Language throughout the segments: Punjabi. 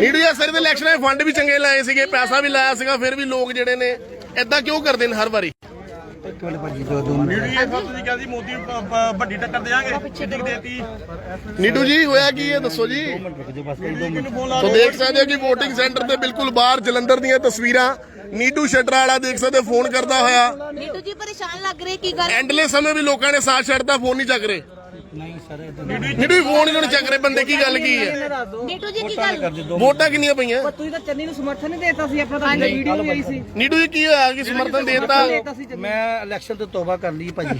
ਜੀ ਸਰ ਦੇ ਇਲੈਕਸ਼ਨਾਂ 'ਚ ਫੰਡ ਵੀ ਚੰਗੇ ਲਾਏ ਸੀਗੇ ਪੈਸਾ ਵੀ ਲਾਇਆ ਸੀਗਾ ਫਿਰ ਵੀ ਲੋਕ ਜਿਹੜੇ ਨੇ ਇਦਾਂ ਕਿਉਂ ਕਰਦੇ ਨੇ ਹਰ ਵਾਰੀ? ਵੀਡੀਓ ਸਭ ਤੁਸੀਂ ਕਹਿੰਦੀ ਮੋਦੀ ਪ- ਪ- ਵੱਡੀ ਟੱਕਰ ਦੇਾਂਗੇ ਕਿੰਨੀ ਦੇਤੀ। ਨੀਟੂ ਜੀ ਹੋਇਆ ਕੀ ਹੈ? ਦੱਸੋ ਜੀ। ਮੈਨੂੰ ਫੋਨ ਲਾ ਸੋ ਦੇਖ ਸਕਦੇ ਹੋ ਕਿ VOTING ਸੈਂਟਰ ਦੇ ਬਿਲਕੁਲ ਬਾਹਰ ਜਲੰਧਰ ਦੀਆਂ ਤਸਵੀਰਾਂ ਨੀਟੂ ਸ਼ਟਰ ਵਾਲਾ ਦੇਖ ਸਕਦੇ ਹੋ ਫੋਨ ਕਰਦਾ ਹੋਇਆ। ਨੀਟੂ ਜੀ ਪਰੇਸ਼ਾਨ ਲੱਗ ਰਹੇ ਕੀ ਗੱਲ? ਐਂਡਲੇ ਸਮੇਂ ਵੀ ਲੋਕਾਂ ਨੇ ਸਾਥ ਛੱਡਦਾ ਫੋਨ ਨਹੀਂ ਚੱਕ ਰਹੇ। ਨਹੀਂ ਸਰ ਨੀਟੂ ਫੋਨ ਹੀ ਨਹੀਂ ਚੱਕ ਰਹੇ ਬੰਦੇ ਕੀ ਗੱਲ ਕੀ ਹੈ? ਨੀਟੂ ਜੀ ਕੀ ਗੱਲ? ਵੋਟਾਂ ਕਿੰਨੀਆਂ ਪਈਆਂ? ਤੁਸੀਂ ਤਾਂ ਚੰਨੀ ਨੂੰ ਸਮਰਥਨ ਨਹੀਂ ਦੇਤਾ ਸੀ ਆਪਣਾ ਤਾਂ ਵੀਡੀਓ ਵੀ ਆਈ ਸੀ। ਨੀਟੂ ਜੀ ਕੀ ਹੋਇਆ? ਕਿ ਸਮਰਥਨ ਦੇਤਾ? ਸੀ ਮੈਂ ਇਲੈਕਸ਼ਨ ਤੋਂ ਤੋਬਾ ਕਰ ਲਈ ਭਾਜੀ।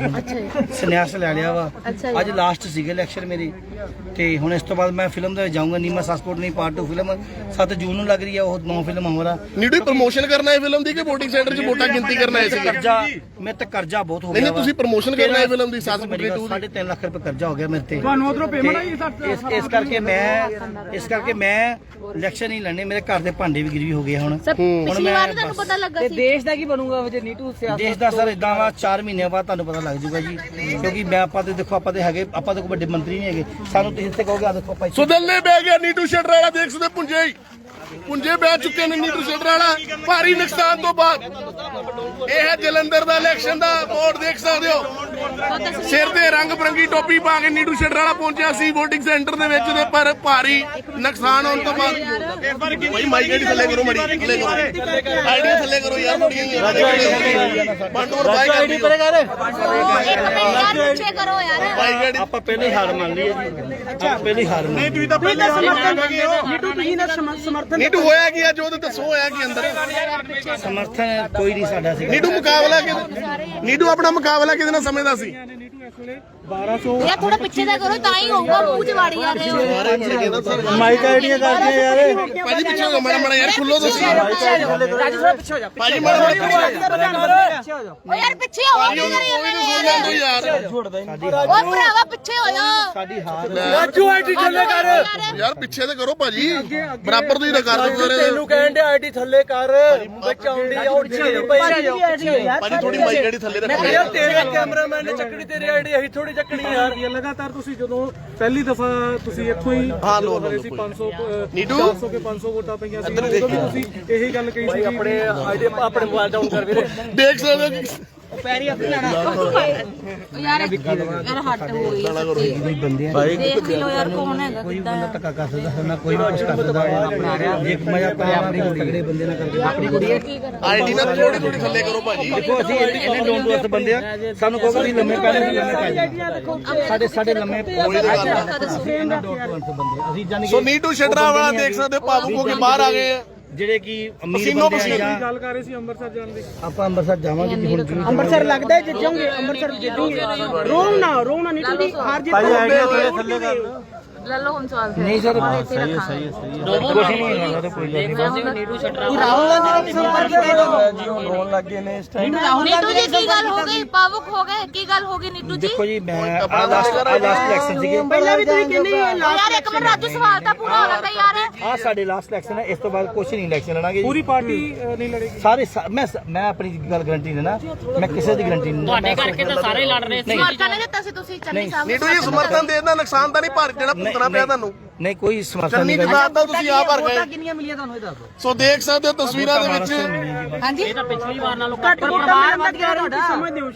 ਸੰਨਿਆਸ ਲੈ ਲਿਆ ਵਾ। ਅੱਛਾ। ਅੱਜ ਲਾਸਟ ਸੀਗੇ ਇਲੈਕਸ਼ਨ ਮੇਰੀ। ਤੇ ਹੁਣ ਇਸ ਤੋਂ ਬਾਅਦ ਮੈਂ ਫਿਲਮ ਦੇ ਜਾਊਂਗਾ ਨੀਮਾ ਸਾਸਪੋਰਟ ਨਹੀਂ ਪਾਰਟ 2 ਫਿਲਮ 7 ਜੂਨ ਨੂੰ ਲੱਗ ਰਹੀ ਹੈ ਉਹ ਨੌ ਫਿਲਮ ਹਮਾਰਾ ਨੀਟੂ ਪ੍ਰਮੋਸ਼ਨ ਕਰਨਾ ਹੈ ਫਿਲਮ ਦੀ ਕਿ VOTING ਸੈਂਟਰ 'ਚ ਵੋਟਾਂ ਗਿਣਤੀ ਕਰਨਾ ਹੈ ਸੀਗਾ ਕਰਜ਼ਾ ਮੇਰੇ ਤੇ ਕਰਜ਼ਾ ਬਹੁਤ ਹੋ ਗਿਆ ਨਹੀਂ ਤੁਸੀਂ ਪ੍ਰਮੋਸ਼ਨ ਕਰਨਾ ਹੈ ਫਿਲਮ ਦੀ ਸੱਸ ਮੇਰੀ ਪੁੱਤਰੀ ਗੱਲ, 2 ਦੀ। 3.5 ਲੱਖ ਰੁਪਏ ਕਰਜ਼ਾ ਹੋ ਗਿਆ ਮੇਰੇ ਤੇ। ਤੁਹਾਨੂੰ ਉਧਰੋਂ ਪੇਮੈਂਟ ਆਈ ਤੇ ਇਸ ਇਸ ਕਰਕੇ ਮੈਂ ਇਸ ਕਰਕੇ ਮੈਂ ਇਲੈਕਸ਼ਨ ਹੀ ਲੜਨੇ। ਮੇਰੇ ਘਰ ਦੇ ਭਾਂਡੇ ਵੀ ਗਿਰਵੀ ਹੋ ਗਏ ਹੁਣ। ਸਰ ਪਿਛਲੀ ਵਾਰ ਤੁਹਾਨੂੰ ਪਤਾ ਲੱਗਾ ਤੇ ਸੀ। ਦੇਸ਼ ਦਾ ਕੀ ਬਣੂਗਾ ਜੇ ਨੀਟੂ ਸਿਆਸਤ ਦੇਸ਼ ਦਾ ਸਰ ਇਦਾਂ ਵਾ 4 ਮਹੀਨਿਆਂ ਬਾਅਦ ਤੁਹਾਨੂੰ ਪਤਾ ਲੱਗ ਜਾਊਗਾ ਜੀ। ਕਿਉਂਕਿ ਮੈਂ ਆਪਾਂ ਤੇ ਦੇਖੋ ਆਪਾਂ ਤੇ ਹੈਗੇ ਆਪਾਂ ਤੇ ਕੋਈ ਵੱਡੇ ਮੰਤਰੀ ਨਹੀਂ ਹੈਗੇ। ਸਾਨੂੰ ਤੁਸੀਂ ਇੱਥੇ ਕਹੋਗੇ ਆ ਦੇਖੋ ਭਾਈ ਸੋ ਦਿੱਲੇ ਬਹਿ ਗਿਆ ਨੀਟੂ ਸ਼ਟਰ ਵਾਲਾ ਦੇਖ ਸਕਦੇ ਪੁੰਜੇ ਹੀ। ਪੁੰਜੇ ਬਹਿ ਚੁੱਕੇ ਨੇ ਨੀਟੂ ਸ਼ਟਰ ਵਾਲਾ। ਭਾਰੀ ਨੁਕਸਾਨ ਤੋਂ ਬਾਅਦ। ਇਹ ਹੈ ਜਲੰਧਰ ਦਾ ਇਲੈਕਸ਼ਨ ਦਾ ਬੋਰਡ ਦੇਖ ਸਕਦੇ ਹੋ। ਸਿਰ ਤੇ ਰੰਗ ਬਰੰਗੀ ਟੋਪੀ ਪਾ ਕੇ ਨੀਟੂ ਸ਼ਟਰ ਵਾਲਾ ਪਹੁੰਚਿਆ ਸੀ VOTING ਸੈਂਟਰ ਦੇ ਵਿੱਚ ਦੇ ਪਰ ਭਾਰੀ ਨੁਕਸਾਨ ਹੋਣ ਤੋਂ ਬਾਅਦ ਭਾਈ ਮਾਈਕ ਆਈਡੀ ਥੱਲੇ ਕਰੋ ਮੜੀ ਥੱਲੇ ਕਰੋ ਆਈਡੀ ਥੱਲੇ ਕਰੋ ਯਾਰ ਮੜੀਆਂ ਬੰਡੂਰ ਬਾਈਕ ਆਈਡੀ ਪਰੇ ਕਰ ਇੱਕ ਮਿੰਟ ਯਾਰ ਪਿੱਛੇ ਕਰੋ ਯਾਰ ਬਾਈਕ ਆਈਡੀ ਆਪਾਂ ਪਹਿਲੇ ਹਾਰ ਮੰਨ ਲਈ ਹੈ ਜੀ ਆਪਾਂ ਪਹਿਲੇ ਹਾਰ ਮੰਨ ਲਈ ਤੁਸੀਂ ਤਾਂ ਪਹਿਲੇ ਤੁਸੀਂ ਨਾ ਸਮਰਥਨ ਨੀਟੂ ਹੋਇਆ ਕੀ ਅੱਜ ਉਹਦੇ ਦੱਸੋ ਹੋਇਆ ਕੀ ਅੰਦਰ ਸਮਰਥਨ ਕੋਈ ਨਹੀਂ ਸਾਡਾ ਸੀਗਾ ਨੀਟੂ ਮੁਕਾਬਲਾ ਨੀਟੂ ਆਪਣਾ ਮੁਕਾਬਲਾ ਕਿਹਦੇ ਨਾਲ ਸਮਝਦਾ ਸੀ ਯਾਰ ਥੋੜਾ ਪਿੱਛੇ ਦਾ ਕਰੋ ਤਾਂ ਹੀ ਹੋਊਗਾ ਮੂੰਹ ਚ ਵਾੜੀ ਜਾ ਰਹੇ ਹੋ। ਮਾਈਕ ਆਈਡੀਆਂ ਕਰਦੇ ਯਾਰ। ਭਾਜੀ ਪਿੱਛੇ ਹੋ ਮਾੜਾ ਮਾੜਾ ਯਾਰ ਖੁੱਲੋ ਤੁਸੀਂ ਰਾਜੂ ਥੋੜਾ ਪਿੱਛੇ ਹੋ ਜਾ ਭਾਜੀ ਮਾੜਾ ਮਾੜਾ ਪਿੱਛੇ ਓ ਯਾਰ ਪਿੱਛੇ ਹੋ ਕੀ ਕਰੀ ਜਾਂਦੇ ਨੇ ਯਾਰ ਯਾਰ ਓ ਭਰਾਵਾ ਪਿੱਛੇ ਹੋ ਜਾ ਸਾਡੀ ਹਾਰ ਰਾਜੂ ਆਈਟੀ ਥੱਲੇ ਕਰ। ਯਾਰ ਪਿੱਛੇ ਤੇ ਕਰੋ ਭਾਜੀ। ਬਰਾਬਰ ਤੁਸੀਂ ਕਰ ਕਹਿਣ ਦੇ ਆਈਟੀ ਥੱਲੇ ਕਰ। ਬਚਾਉਂਦੀ ਆ ਉਹ ਪਿੱਛੇ ਯਾਰ ਭਾਜੀ ਥੋੜੀ ਮਾਈਕ ਆਈਡੀ ਥੱਲੇ ਰੱਖੋ। ਯਾਰ ਤੇਰੇ ਕੈਮਰਾਮੈਨ ਨੇ ਚੱਕਣੀ ਤੇਰੀ ਆਈਡੀ ਅਸੀਂ ਥੋੜੀ ਚੱਕਣੀ ਯਾਰ। ਇਹ ਲਗਾਤਾਰ ਤੁਸੀਂ ਜਦੋਂ ਪਹਿਲੀ ਦਫਾ ਤੁਸੀਂ ਇੱਥੋਂ ਹੀ ਹਾਂ, ਸੀ ਲਓ, 500 ਅਹ, ਨੀਟੂ? 400 ਕੇ 500 ਵੋਟਾਂ ਪਈਆਂ ਸੀ। ਉਦੋਂ ਵੀ ਤੁਸੀਂ ਇਹੀ ਗੱਲ ਕਹੀ ਸੀ ਆਪਣੇ ਆਪਣੇ ਮੋਬਾਈਲ ਡਾਊਨ ਕਰ ਵੀਰੇ। ਦੇਖ ਸਕਦੇ ਹੋ ਕਿ ਪੈਰੀ ਹੱਥ ਲੈਣਾ। ਯਾਰ ਯਾਰ ਹੱਟ ਹੋ ਗਈ। ਸੱਚੀ ਦੇਖ ਹੀ ਲੋ ਯਾਰ ਕੌਣ ਹੈਗਾ ਕਿੱਦਾਂ ਆ। ਧੱਕਾ ਕਰ ਸਕਦਾ ਹੈ ਨਾ ਕੋਈ ਵੀ ਕੁਝ ਕਰ ਸਕਦਾ ਹੈ ਜੇ ਮੈਂ ਆਪਾਂ ਆਪਣੀ ਤਗੜੇ ਬੰਦੇ ਨਾਲ ਕਰਦੇ ਆਪਣੀ ਕੁੜੀ। ਕੀ ਕਰ। ਆਈਡੀ ਨਾਲ ਥੋੜੀ ਥੋੜੀ ਥੱਲੇ ਕਰੋ ਭਾਜੀ। ਦੇਖੋ ਅਸੀਂ ਇੰਨੇ ਇੰਨੇ ਡੋਂਟ ਵਰਸ ਬੰਦੇ ਆ। ਸਾਨੂੰ ਲੰਮੇ ਪੈਣੇ ਲੰਮੇ ਸਾਡੇ ਸਾਡੇ ਲੰਮੇ ਸੋ ਨੀਟੂ ਸ਼ਟਰਾ ਵਾਲਾ ਦੇਖ ਸਕਦੇ ਭਾਵੁਕ ਹੋ ਕੇ ਬਾਹਰ ਆ ਗਏ ਆ। ਜਿਹੜੇ ਕਿ ਅਮੀਰ ਪਸੀਨੋ ਬੰਦੇ ਆ ਪਸੀਨੇ ਜਾਂ ਗੱਲ ਕਰ ਰਹੇ ਸੀ ਅੰਮ੍ਰਿਤਸਰ ਜਾਣ ਦੀ। ਆਪਾਂ ਅੰਮ੍ਰਿਤਸਰ ਜਾਵਾਂਗੇ ਜੀ ਹੁਣ ਅੰਮ੍ਰਿਤਸਰ ਲੱਗਦਾ ਹੈ ਜਿੱਤੋਗੇ? ਅੰਮ੍ਰਿਤਸਰ ਜਿੱਤੋਗੇ। ਰੋਣ ਨਾ ਰੋਣ ਨਾ ਨੀਟੂ ਦੀ ਹਾਰ ਜਿੱਤ ਥੱਲੇ ਕਰ ਲੈ ਲਓ ਹੁਣ ਸਵਾਲ ਨਹੀਂ ਸਰ ਸਹੀ ਹੈ ਸਹੀ ਹੈ ਕੁਝ ਨਹੀਂ ਹੈਗਾ ਤਾਂ ਕੋਈ ਗੱਲ ਨਹੀਂ। ਰਾਹੁਲ ਗਾਂਧੀ ਦਾ ਸੰਪਰਕ ਨੀਟੂ ਜੀ ਕੀ ਗੱਲ ਹੋ ਗਈ? ਪਾਵੁਕ ਹੋ ਗਏ? ਕੀ ਗੱਲ ਹੋ ਗਈ ਨੀਟੂ ਜੀ? ਦੇਖੋ ਜੀ ਮੈਂ ਆ ਲਾਸਟ ਆ ਲਾਸਟ ਇਲੈਕਸ਼ਨ ਸੀਗੇ। ਪਹਿਲਾਂ ਵੀ ਤੁਸੀਂ ਕਹਿੰਦੇ ਹੋ ਯਾਰ ਇੱਕ ਮਿੰਟ ਰਾਜੂ ਸਵਾਲ ਤਾਂ ਪੂਰਾ ਹੋ ਲੈਂਦਾ ਯਾਰ। ਆ ਸਾਡੇ ਲਾਸਟ ਇਲੈਕਸ਼ਨ ਹੈ ਇਸ ਤੋਂ ਬਾਅਦ ਕੁਝ ਨਹੀਂ ਇਲੈਕਸ਼ਨ ਲੜਾਂਗੇ ਪੂਰੀ ਜੀ ਪਾਰਟੀ ਨਹੀਂ ਲੜੇਗੀ। ਸਾਰੇ ਸਾ- ਮੈਂ ਸ- ਮੈਂ ਆਪਣੀ ਗੱਲ ਗਾਰੰਟੀ ਦੇਣਾ ਮੈਂ ਕਿਸੇ ਦੀ ਗਾਰੰਟੀ ਨਹੀਂ ਤੁਹਾਡੇ ਕਰਕੇ ਤਾਂ ਸਾਰੇ ਲੜ ਰਹੇ ਸਮਾਰਕਾ ਨੇ ਦਿੱਤਾ ਸੀ ਤੁਸੀਂ ਚੰਨੀ ਸਾਹਿਬ ਨੂੰ। ਨੀਟੂ ਜੀ ਸਮਰਥਨ ਦੇਣ ਦਾ ਨੁਕਸਾਨ ਤਾਂ ਨਹੀਂ ਭਰ ਜਿਹੜਾ ਭੁਗਤਣਾ ਪਿਆ ਤੁਹਾਨੂੰ? ਨਹੀਂ ਕੋਈ ਸਮਰਥਨ ਚੰਨੀ ਨਹੀਂ ਜਮਾਤ ਦਾ ਤੁਸੀਂ ਆ ਭਰ ਗਏ। ਕਿੰਨੀਆਂ ਮਿਲੀਆਂ ਤੁਹਾਨੂੰ ਇਹ ਦੱਸ ਦਿਓ। ਸੋ ਦੇਖ ਸਕਦੇ ਹੋ ਤਸਵੀਰਾਂ ਦੇ ਵਿੱਚ ਹਾਂਜੀ। ਘੱਟ ਪਰਿਵਾਰ ਵੱਧ ਗਿਆ ਤੁਹਾਡਾ। ਸਮਝਦੇ ਹੋ?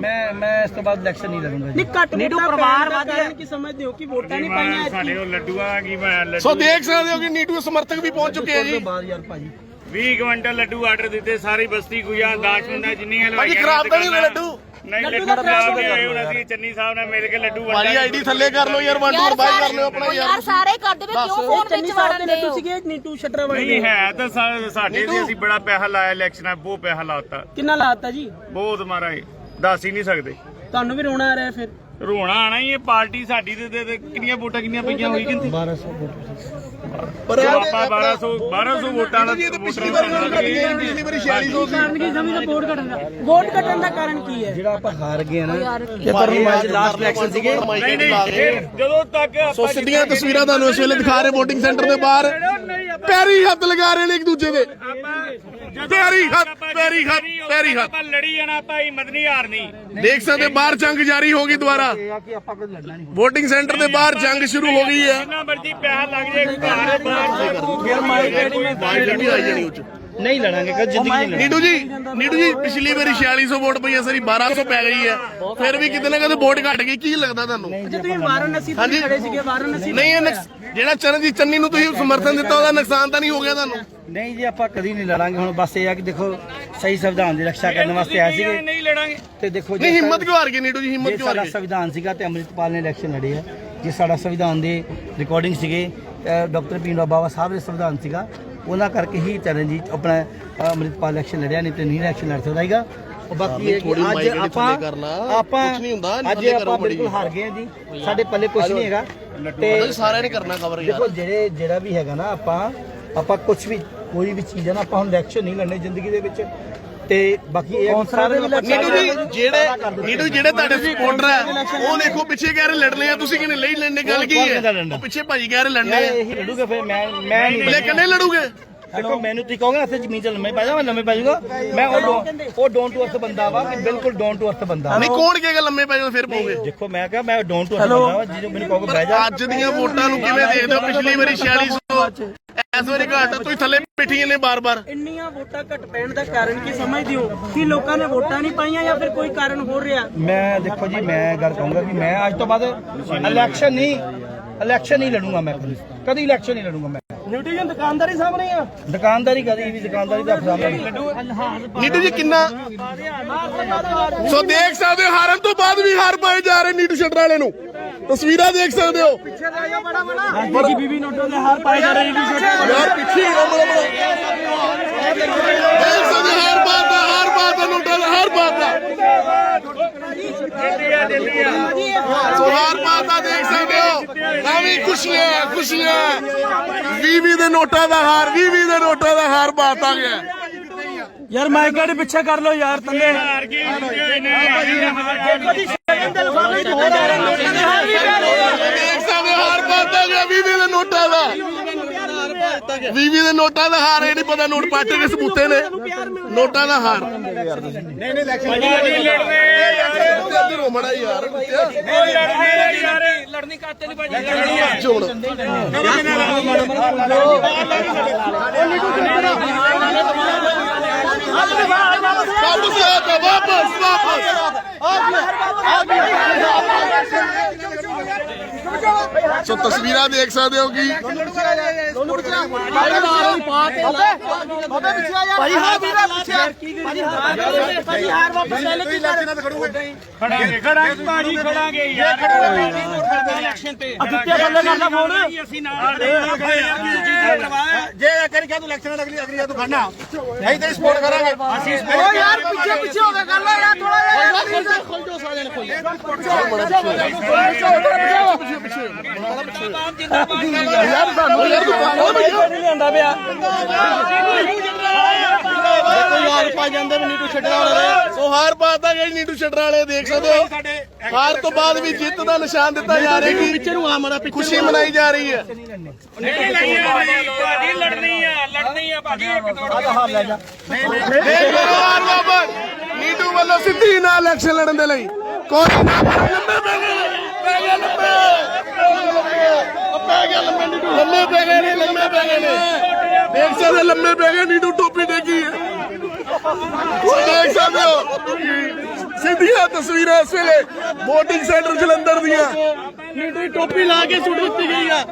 ਮੈਂ ਮੈਂ ਇਸ ਤੋਂ ਬਾਅਦ ਇਲੈਕਸ਼ਨ ਨਹੀਂ ਲੜੂੰਗਾ ਜੀ। ਨਹੀਂ ਘੱਟ ਨੀਟੂ ਪਰਿਵਾਰ ਵੱਧ ਗਿਆ। ਕੀ ਸਮਝਦੇ ਹੋ ਕਿ ਵੋਟਾਂ ਨਹੀਂ ਪਾਈਆਂ ਸਾਡੇ ਉਹ ਲੱਡੂਆਂ ਕੀ ਮੈਂ ਲੱਡੂ ਸੋ ਦੇਖ ਸਕਦੇ ਹੋ ਕਿ ਨੀਟੂ ਸਮਰਥਕ ਵੀ ਪਹੁੰਚ ਚੁੱਕੇ ਆ ਜੀ। ਬਾਅਦ ਯਾਰ ਭਾਜੀ। 20 ਕੁਇੰਟਲ ਲੱਡੂ ਆਰਡਰ ਦਿੱਤੇ ਸਾਰੀ ਬਸਤੀ ਗੁਜਾ ਦਾਸ਼ ਹੁੰਦਾ ਜਿੰਨੀਆਂ ਭਾਜੀ ਖਰਾਬ ਤਾਂ ਨਹੀਂ ਹੋਏ ਲੱਡੂ। ਨਹੀਂ ਲੱਡੂ ਖਰਾਬ ਨਹੀਂ ਹੋਏ ਹੁਣ ਅਸੀਂ ਚੰਨੀ ਸਾਹਿਬ ਨਾਲ ਮਿਲ ਕੇ ਲੱਡੂ ਭਾਜੀ ਵੰਡਾਂਗੇ ਆਈਡੀ ਥੱਲੇ ਕਰ ਲਓ ਯਾਰ ਵਨ ਟੂ ਬਾਈ ਕਰ ਲਿਓ ਆਪਣਾ ਓ ਯਾਰ ਯਾਰ ਸਾਰੇ ਕਰਦੇ ਵੇ ਕਿਉਂ ਫੋਨ ਚੰਨੀ ਵਿੱਚ ਸਾਹਿਬ ਵੜਨ ਨੇ ਦੇ ਹੋ ਤੁਸੀਂ ਕਿ ਨੀਟੂ ਸ਼ਟਰਾ ਵਾਲੇ ਨਹੀਂ ਹੈ ਤਾਂ ਸਾ- ਸਾਡੇ ਤੇ ਅਸੀਂ ਬੜਾ ਪੈਸਾ ਲਾਇਆ ਇਲੈਕਸ਼ਨਾਂ ਬਹੁਤ ਪੈਸਾ ਲਾਤਾ। ਕਿੰਨਾ ਲਾਤਾ ਜੀ? ਬਹੁਤ ਮਾਰਾ ਦੱਸ ਹੀ ਨਹੀਂ ਸਕਦੇ। ਤੁਹਾਨੂੰ ਵੀ ਰੋਣਾ ਆ ਰਿਹਾ ਫਿਰ? ਰੋਣਾ ਆਣਾ ਹੀ ਇਹ ਪਾਰਟੀ ਸਾਡੀ ਤੇ ਕਿੰਨੀਆਂ ਵੋਟਾਂ ਕਿੰਨੀਆਂ ਪਈਆਂ ਹੋਈ ਕਿੰਨੀ? 1200 ਵੋਟ। ਪਰ ਚਲੋ ਆਪਾਂ 1200 1200 ਵੋਟਾਂ ਦਾ ਜੀ ਇਹ ਤਾਂ ਪਿਛਲੀ ਵਾਰ ਗੱਲ ਕੱਟ ਗਏ ਪਿਛਲੀ ਵਾਰੀ 4600 ਸੀ ਕਾਰਨ ਕੀ ਸਮਝਦਾ ਵੋਟ ਘਟਣ ਦਾ। ਵੋਟ ਘਟਣ ਦਾ ਕਾਰਨ ਕੀ ਹੈ? ਜਿਹੜਾ ਆਪਾਂ ਹਾਰ ਗਏ ਆ ਨਾ ਇਹ ਪਰ ਲਾਸਟ ਇਲੈਕਸ਼ਨ ਸੀਗੇ। ਨਹੀਂ ਨਹੀਂ ਫਿਰ ਜਦੋਂ ਤੱਕ ਸੋ ਆਪਾਂ ਸਿੱਧੀਆਂ ਤਸਵੀਰਾਂ ਤੁਹਾਨੂੰ ਇਸ ਵੇਲੇ ਦਿਖਾ ਰਹੇ VOTING ਸੈਂਟਰ ਦੇ ਬਾਹਰ ਪੈਰੀ ਹੱਥ ਲਗਾ ਰਹੇ ਨੇ ਇੱਕ ਦੂਜੇ ਦੇ। ਪੈਰੀ ਹੱਥ ਪੈਰੀ ਹੱਥ ਪੈਰੀ ਹੱਥ। ਆਪਾਂ ਲੜੀ ਜਾਣਾ ਹਿੰਮਤ ਨਹੀਂ। ਹਾਰਨੀ ਦੇਖ ਸਕਦੇ ਬਾਹਰ ਜੰਗ ਜਾਰੀ ਹੋ ਗਈ ਦੁਬਾਰਾ। ਇਹ ਆ ਕਿ ਆਪਾਂ ਕੋਈ ਲੜਨਾ ਨਹੀਂ VOTING ਸੈਂਟਰ ਦੇ ਬਾਹਰ ਜੰਗ ਸ਼ੁਰੂ ਹੋ ਗਈ ਹੈ। ਜਿੰਨਾ ਮਰਜ਼ੀ ਪੈਸਾ ਲੱਗ ਜਾਏ ਫਿਰ ਮਾਈ ਡੈਡੀ ਮੈਂ ਬਾਈ ਵੀ ਆਈ ਜਾਣੀ ਉੱਚ ਨਹੀਂ ਲੜਾਂਗੇ ਕਦ ਜ਼ਿੰਦਗੀ ਨਹੀਂ ਨੀਟੂ ਜੀ ਨੀਟੂ ਜੀ ਪਿਛਲੀ ਵਾਰੀ 4600 ਵੋਟ ਪਈ ਸਰੀ 1200 ਪੈ ਗਈ ਹੈ। ਫਿਰ ਵੀ ਕਿਤੇ ਨਾ ਕਿਤੇ ਵੋਟ ਘਟ ਗਈ ਕੀ ਲੱਗਦਾ ਤੁਹਾਨੂੰ? ਜੇ ਤੁਸੀਂ ਵਾਰਾਣਸੀ ਤੋਂ। ਖੜੇ ਸੀਗੇ ਵਾਰਾਣਸੀ ਨਹੀਂ ਇਹ ਨੁਕਸ- ਜਿਹੜਾ ਚਰਨਜੀਤ ਚੰਨੀ ਨੂੰ ਤੁਸੀਂ ਸਮਰਥਨ ਦਿੱਤਾ ਉਹਦਾ ਨੁਕਸਾਨ ਤਾਂ ਨਹੀਂ ਹੋ ਗਿਆ ਤੁਹਾਨੂੰ? ਨਹੀਂ ਜੀ ਆਪਾਂ ਕਦੀ ਨਹੀਂ ਲੜਾਂਗੇ ਹੁਣ ਬਸ ਇਹ ਆ ਕਿ ਦੇਖੋ ਸਹੀ ਸੰਵਿਧਾਨ ਦੀ ਰੱਖਿਆ ਕਰਨ ਵਾਸਤੇ ਆਏ ਸੀਗੇ। ਨਹੀਂ ਲੜਾਂਗੇ। ਤੇ ਦੇਖੋ ਨਹੀਂ ਹਿੰਮਤ ਕਿਉਂ ਹਾਰ ਗਈ ਨੀਟੂ ਜੀ ਹਿੰਮਤ ਜੇ ਕਿਉਂ ਹਾਰ ਸਾਡਾ ਗਈ? ਸੰਵਿਧਾਨ ਸੀਗਾ ਤੇ ਅੰਮ੍ਰਿਤਪਾਲ ਨੇ ਇਲੈਕਸ਼ਨ ਲੜੀ ਹੈ ਜੇ ਸਾਡਾ ਸੰਵਿਧਾਨ ਦੇ ਰਿਕਾਰਡਿੰਗ ਸੀਗੇ ਡਾਕਟਰ ਪੀਂਡਾ ਬਾਬਾ ਸਾਹਿਬ ਦੇ ਸੰਵਿਧਾਨ ਸੀਗਾ ਉਹਨਾਂ ਕਰਕੇ ਹੀ ਚਰਨਜੀਤ ਆਪਣਾ ਅੰਮ੍ਰਿਤਪਾਲ ਇਲੈਕਸ਼ਨ ਲੜਿਆ ਨਹੀਂ ਤੇ ਨਹੀਂ ਇਲੈਕਸ਼ਨ ਲੜ ਸਕਦਾ ਹੈਗਾ। ਉਹ ਬਾਕੀ ਇਹ ਕਿ ਅੱਜ ਆਪਾਂ ਕੁਛ ਨਹੀਂ ਹੁੰਦਾ, ਅੱਜ ਆਪਾਂ। ਬਿਲਕੁਲ ਹਾਰ ਗਏ ਜੀ। ਸਾਡੇ ਪੱਲੇ ਕੁਝ ਨਹੀਂ ਹੈਗਾ। ਤੇ ਸਾਰਿਆਂ ਨੇ ਕਰਨਾ ਕਵਰ ਯਾਰ। ਦੇਖੋ ਜਿਹੜੇ ਜਿਹੜਾ ਵੀ ਹੈਗਾ ਨਾ ਆਪਾਂ ਆਪਾਂ ਕੁਝ ਵੀ ਕੋਈ ਵੀ ਚੀਜ਼ ਹੈ ਨਾ ਆਪਾਂ ਹੁਣ ਇਲੈਕਸ਼ਨ ਨਹੀਂ ਲੜਨੇ ਜ਼ਿੰਦਗੀ ਦੇ ਵਿੱਚ। ਤੇ ਬਾਕੀ ਇਹ ਆ ਕਿ ਸਾਰੇ ਨੂੰ ਆਪਾਂ ਨੀਟੂ ਜੀ ਜਿਹੜੇ ਨੀਟੂ ਜਿਹੜੇ ਤੁਹਾਡੇ ਸਪੋਰਟਰ ਹੈ ਉਹ ਦੇਖੋ ਪਿੱਛੇ ਕਹਿ ਰਹੇ ਲੜਨੇ ਆ ਤੁਸੀਂ ਕਹਿੰਦੇ ਲਈ ਲੜਨੇ ਗੱਲ ਕੀ ਹੈ? ਉਹ ਪਿੱਛੇ ਭਾਜੀ ਕਹਿ ਰਹੇ ਲੜਨੇ ਆ। ਇਹੀ ਲੜੂਗੇ ਫਿਰ ਮੈਂ ਮੈਂ ਨਹੀਂ ਲੈ ਕਿੰਨੇ ਲੜੂਗੇ? ਦੇਖੋ। ਮੈਨੂੰ ਤੁਸੀਂ ਕਹੋਗੇ ਇੱਥੇ ਜ਼ਮੀਨ 'ਚ ਲੰਮੇ ਪੈ ਜਾ ਮੈਂ ਲੰਮੇ ਪੈ ਜਾਊਗਾ। ਮੈਂ ਉਹ ਉਹ ਡੋਂਟ ਟੂ ਅਰਥ ਬੰਦਾ ਵਾ ਕਿ ਬਿਲਕੁਲ ਡੋਂਟ ਟੂ ਅਰਥ ਬੰਦਾ ਨਹੀਂ ਕੌਣ ਕਹੇਗਾ ਲੰਮੇ ਪੈ ਜਾਓ ਫਿਰ ਪਾਓਗੇ? ਦੇਖੋ ਮੈਂ ਕਿਹਾ ਮੈਂ ਡੋਂਟ ਟੂ ਅਰਥ ਬੰਦਾ ਵਾ ਜਿਹਨੂੰ ਮੈਨੂੰ ਕਹੋਗੇ ਬਹਿ ਜਾ। ਅੱਜ ਦੀਆਂ ਵੋਟਾਂ ਨੂੰ ਕਿਵੇਂ ਦੇਖਦੇ ਹੋ? ਪਿਛਲੀ ਵਾਰੀ 4600 ਇਸ ਵਾਰੀ ਘੱਟ ਤੁਸੀਂ ਥੱਲੇ ਬੈਠੀਆਂ ਨੇ ਬਾਰ-ਬਾਰ। ਇੰਨੀਆਂ ਵੋਟਾਂ ਘਟ ਪੈਣ ਦਾ ਕਾਰਨ ਕੀ ਸਮਝਦੇ ਹੋ? ਕਿ ਲੋਕਾਂ ਨੇ ਵੋਟਾਂ ਨਹੀਂ ਪਾਈਆਂ ਜਾਂ ਫਿਰ ਕੋਈ ਕਾਰਨ ਹੋ ਰਿਹਾ? ਮੈਂ ਦੇਖੋ ਜੀ ਮੈਂ ਗੱਲ ਕਹੂੰਗਾ ਕਿ ਮੈਂ ਅੱਜ ਤੋਂ ਬਾਅਦ ਇਲੈਕਸ਼ਨ ਨਹੀਂ ਇਲੈਕਸ਼ਨ ਨਹੀਂ ਲੜੂੰਗਾ ਮੈਂ ਕਦੀ। ਕਦੀ ਇਲੈਕਸ਼ਨ ਨਹੀਂ ਲੜੂੰਗਾ ਮੈਂ। ਨਿਊਟ੍ਰੀਸ਼ਨ ਦੁਕਾਨਦਾਰੀ ਸਾਹਮਣੇ ਆ। ਦੁਕਾਨਦਾਰੀ ਕਦੀ ਵੀ ਦੁਕਾਨਦਾਰੀ ਦਾ ਸਾਹਮਣੇ। ਨਹੀਂ ਨੀਟੂ ਜੀ ਕਿੰਨਾ ਸੋ ਦੇਖ ਸਕਦੇ ਹੋ ਹਾਰਨ ਤੋਂ ਬਾਅਦ ਵੀ ਹਾਰ ਪਾਏ ਜਾ ਰਹੇ ਨੀਟੂ ਸ਼ਟਰ ਵਾਲੇ ਨੂੰ। ਤਸਵੀਰਾਂ ਦੇਖ ਸਕਦੇ ਹੋ। ਜੀ ਬੀਬੀ ਨੋਟਾਂ ਦੇ ਹਾਰ ਪਾਏ ਜਾ ਰਹੇ ਨੇ ਯਾਰ ਪਿੱਛੇ ਹੀ ਹੋ ਬੜਾ ਬੜਾ ਦੇਖ ਸਕਦੇ ਹੋ ਹਾਰ ਨੋਟਾਂ ਦਾ ਹਾਰ ਪਾਤਾ। ਸੋ ਹਾਰ ਪਾਤਾ ਦੇਖ ਸਕਦੇ ਹੋ। ਤਾਂ ਵੀ ਖੁਸ਼ੀਆਂ ਖੁਸ਼ੀਆਂ। ਵੀਵੀ ਦੇ ਨੋਟਾਂ ਦਾ ਹਾਰ ਵੀਵੀ ਦੇ ਨੋਟਾਂ ਦਾ ਹਾਰ ਪਾਤਾ ਗਿਆ। ਯਾਰ ਮਾਈਕ ਦੇ ਪਿੱਛੇ ਕਰ ਲਓ ਯਾਰ ਥੱਲੇ ਹਾਰ ਗਏ ਨੇ ਦੇਖ ਸਕਦੇ ਹੋ 20 ਦੇ ਨੋਟਾਂ ਦਾ ਹਾਰ ਇਹ ਨਹੀਂ ਪਤਾ ਨੋਟ ਪਾਟੇ ਦੇ ਸਬੂਤੇ ਨੇ ਨੋਟਾਂ ਦਾ ਹਾਰ ਨਹੀਂ ਨਹੀਂ ਇਲੈਕਸ਼ਨ ਨਹੀਂ ਲੜਨੇ ਇੱਧਰ ਹੋਣਾ ਯਾਰ ਨਹੀਂ ਲੜਨੀ ਯਾਰ ਲੜਨੀ ਕਾਤੇ ਨਹੀਂ ਭਾਜੀ ਲੜਨੀ ਹੈ ਚੋਣ ਵਾਪਸ ਵਾਪਸ ਵਾਪਸ ਆ ਗਿਆ ਆ ਗਿਆ ਸੋ ਤਸਵੀਰਾਂ ਦੇਖ ਸਕਦੇ ਹੋ ਕਿ ਖੜਾਂਗੇ ਖੜਾਂਗੇ ਭਾਜੀ ਖੜਾਂਗੇ ਯਾਰ। ਅੱਗੇ ਬੰਦੇ ਕਰਦਾ ਫੋਨ। ਅਸੀਂ ਨਾਲ ਜੇ ਕਰੀ ਕਿਹਾ ਤੂੰ ਇਲੈਕਸ਼ਨ ਅਗਲੀ ਅਗਲੀ ਤੂੰ ਖੜਨਾ। ਨਹੀਂ ਤੇ ਸਪੋਰਟ ਕਰਾਂਗੇ। ਅਸੀਂ ਓ ਯਾਰ ਪਿੱਛੇ ਪਿੱਛੇ ਹੋ ਕੇ ਕਰ ਲਓ ਯਾਰ ਥੋੜਾ ਯਾਰ ਸਾਨੂੰ ਯਾਰ ਤੂੰ ਨਹੀਂ ਲਿਆਂਦਾ ਪਿਆ ਦੇਖੋ ਯਾਰ ਪਾ ਜਾਂਦੇ ਵੀ ਨੀਟੂ ਛੱਡਣ ਵਾਲੇ ਸੋ ਹਾਰ ਪਾਤਾ ਗਈ ਨੀਟੂ ਛੱਡਣ ਵਾਲੇ ਦੇਖ ਸਕਦੇ ਹੋ। ਹਾਰ ਤੋਂ ਬਾਅਦ ਵੀ ਜਿੱਤ ਦਾ ਨਿਸ਼ਾਨ ਦਿੱਤਾ ਜਾ ਰਿਹਾ ਕਿ ਪਿੱਛੇ ਨੂੰ ਆ ਮੜਾ ਖੁਸ਼ੀ ਮਨਾਈ ਜਾ ਰਹੀ ਹੈ। ਨਹੀਂ ਲੜਨੀ। ਆ ਭਾਜੀ ਭਾਜੀ ਲੜਨੀ ਆ ਲੜਨੀ ਆ ਭਾਜੀ ਇੱਕ ਤੋੜ ਹਾਰ ਲੈ ਜਾ। ਦੇਖ ਲਓ ਹਾਰ ਵਾਪਸ। ਨੀਟੂ ਵੱਲੋਂ ਸਿੱਧੀ ਨਾਲ ਇਲੈਕਸ਼ਨ ਲੜਨ ਦੇ ਲਈ। ਕੋਈ ਨਾ ਲੰਮੇ ਪੈ ਗਏ ਪੈ ਗਏ ਲੰਮੇ ਉਹ ਪੈ ਗਿਆ ਲੰਮੇ ਨੀਟੂ। ਲੰਮੇ ਪੈ ਗਏ ਨੇ ਲੰਮੇ ਪੈ ਗਏ ਨੇ। ਦੇਖ ਸਕਦੇ ਲੰਮੇ ਪੈ ਗਏ ਨੀਟੂ ਟੋਪੀ ਉਹ ਦੇਖ ਸਕਦੇ ਹੋ। ਸਿੱਧੀਆਂ ਤਸਵੀਰਾਂ ਇਸ ਵੇਲੇ VOTING ਸੈਂਟਰ ਜਲੰਧਰ ਦੀਆਂ। ਦੀ ਟੋਪੀ ਲਾ ਕੇ ਸੁੱਟ ਦਿੱਤੀ ਗਈ ਆ।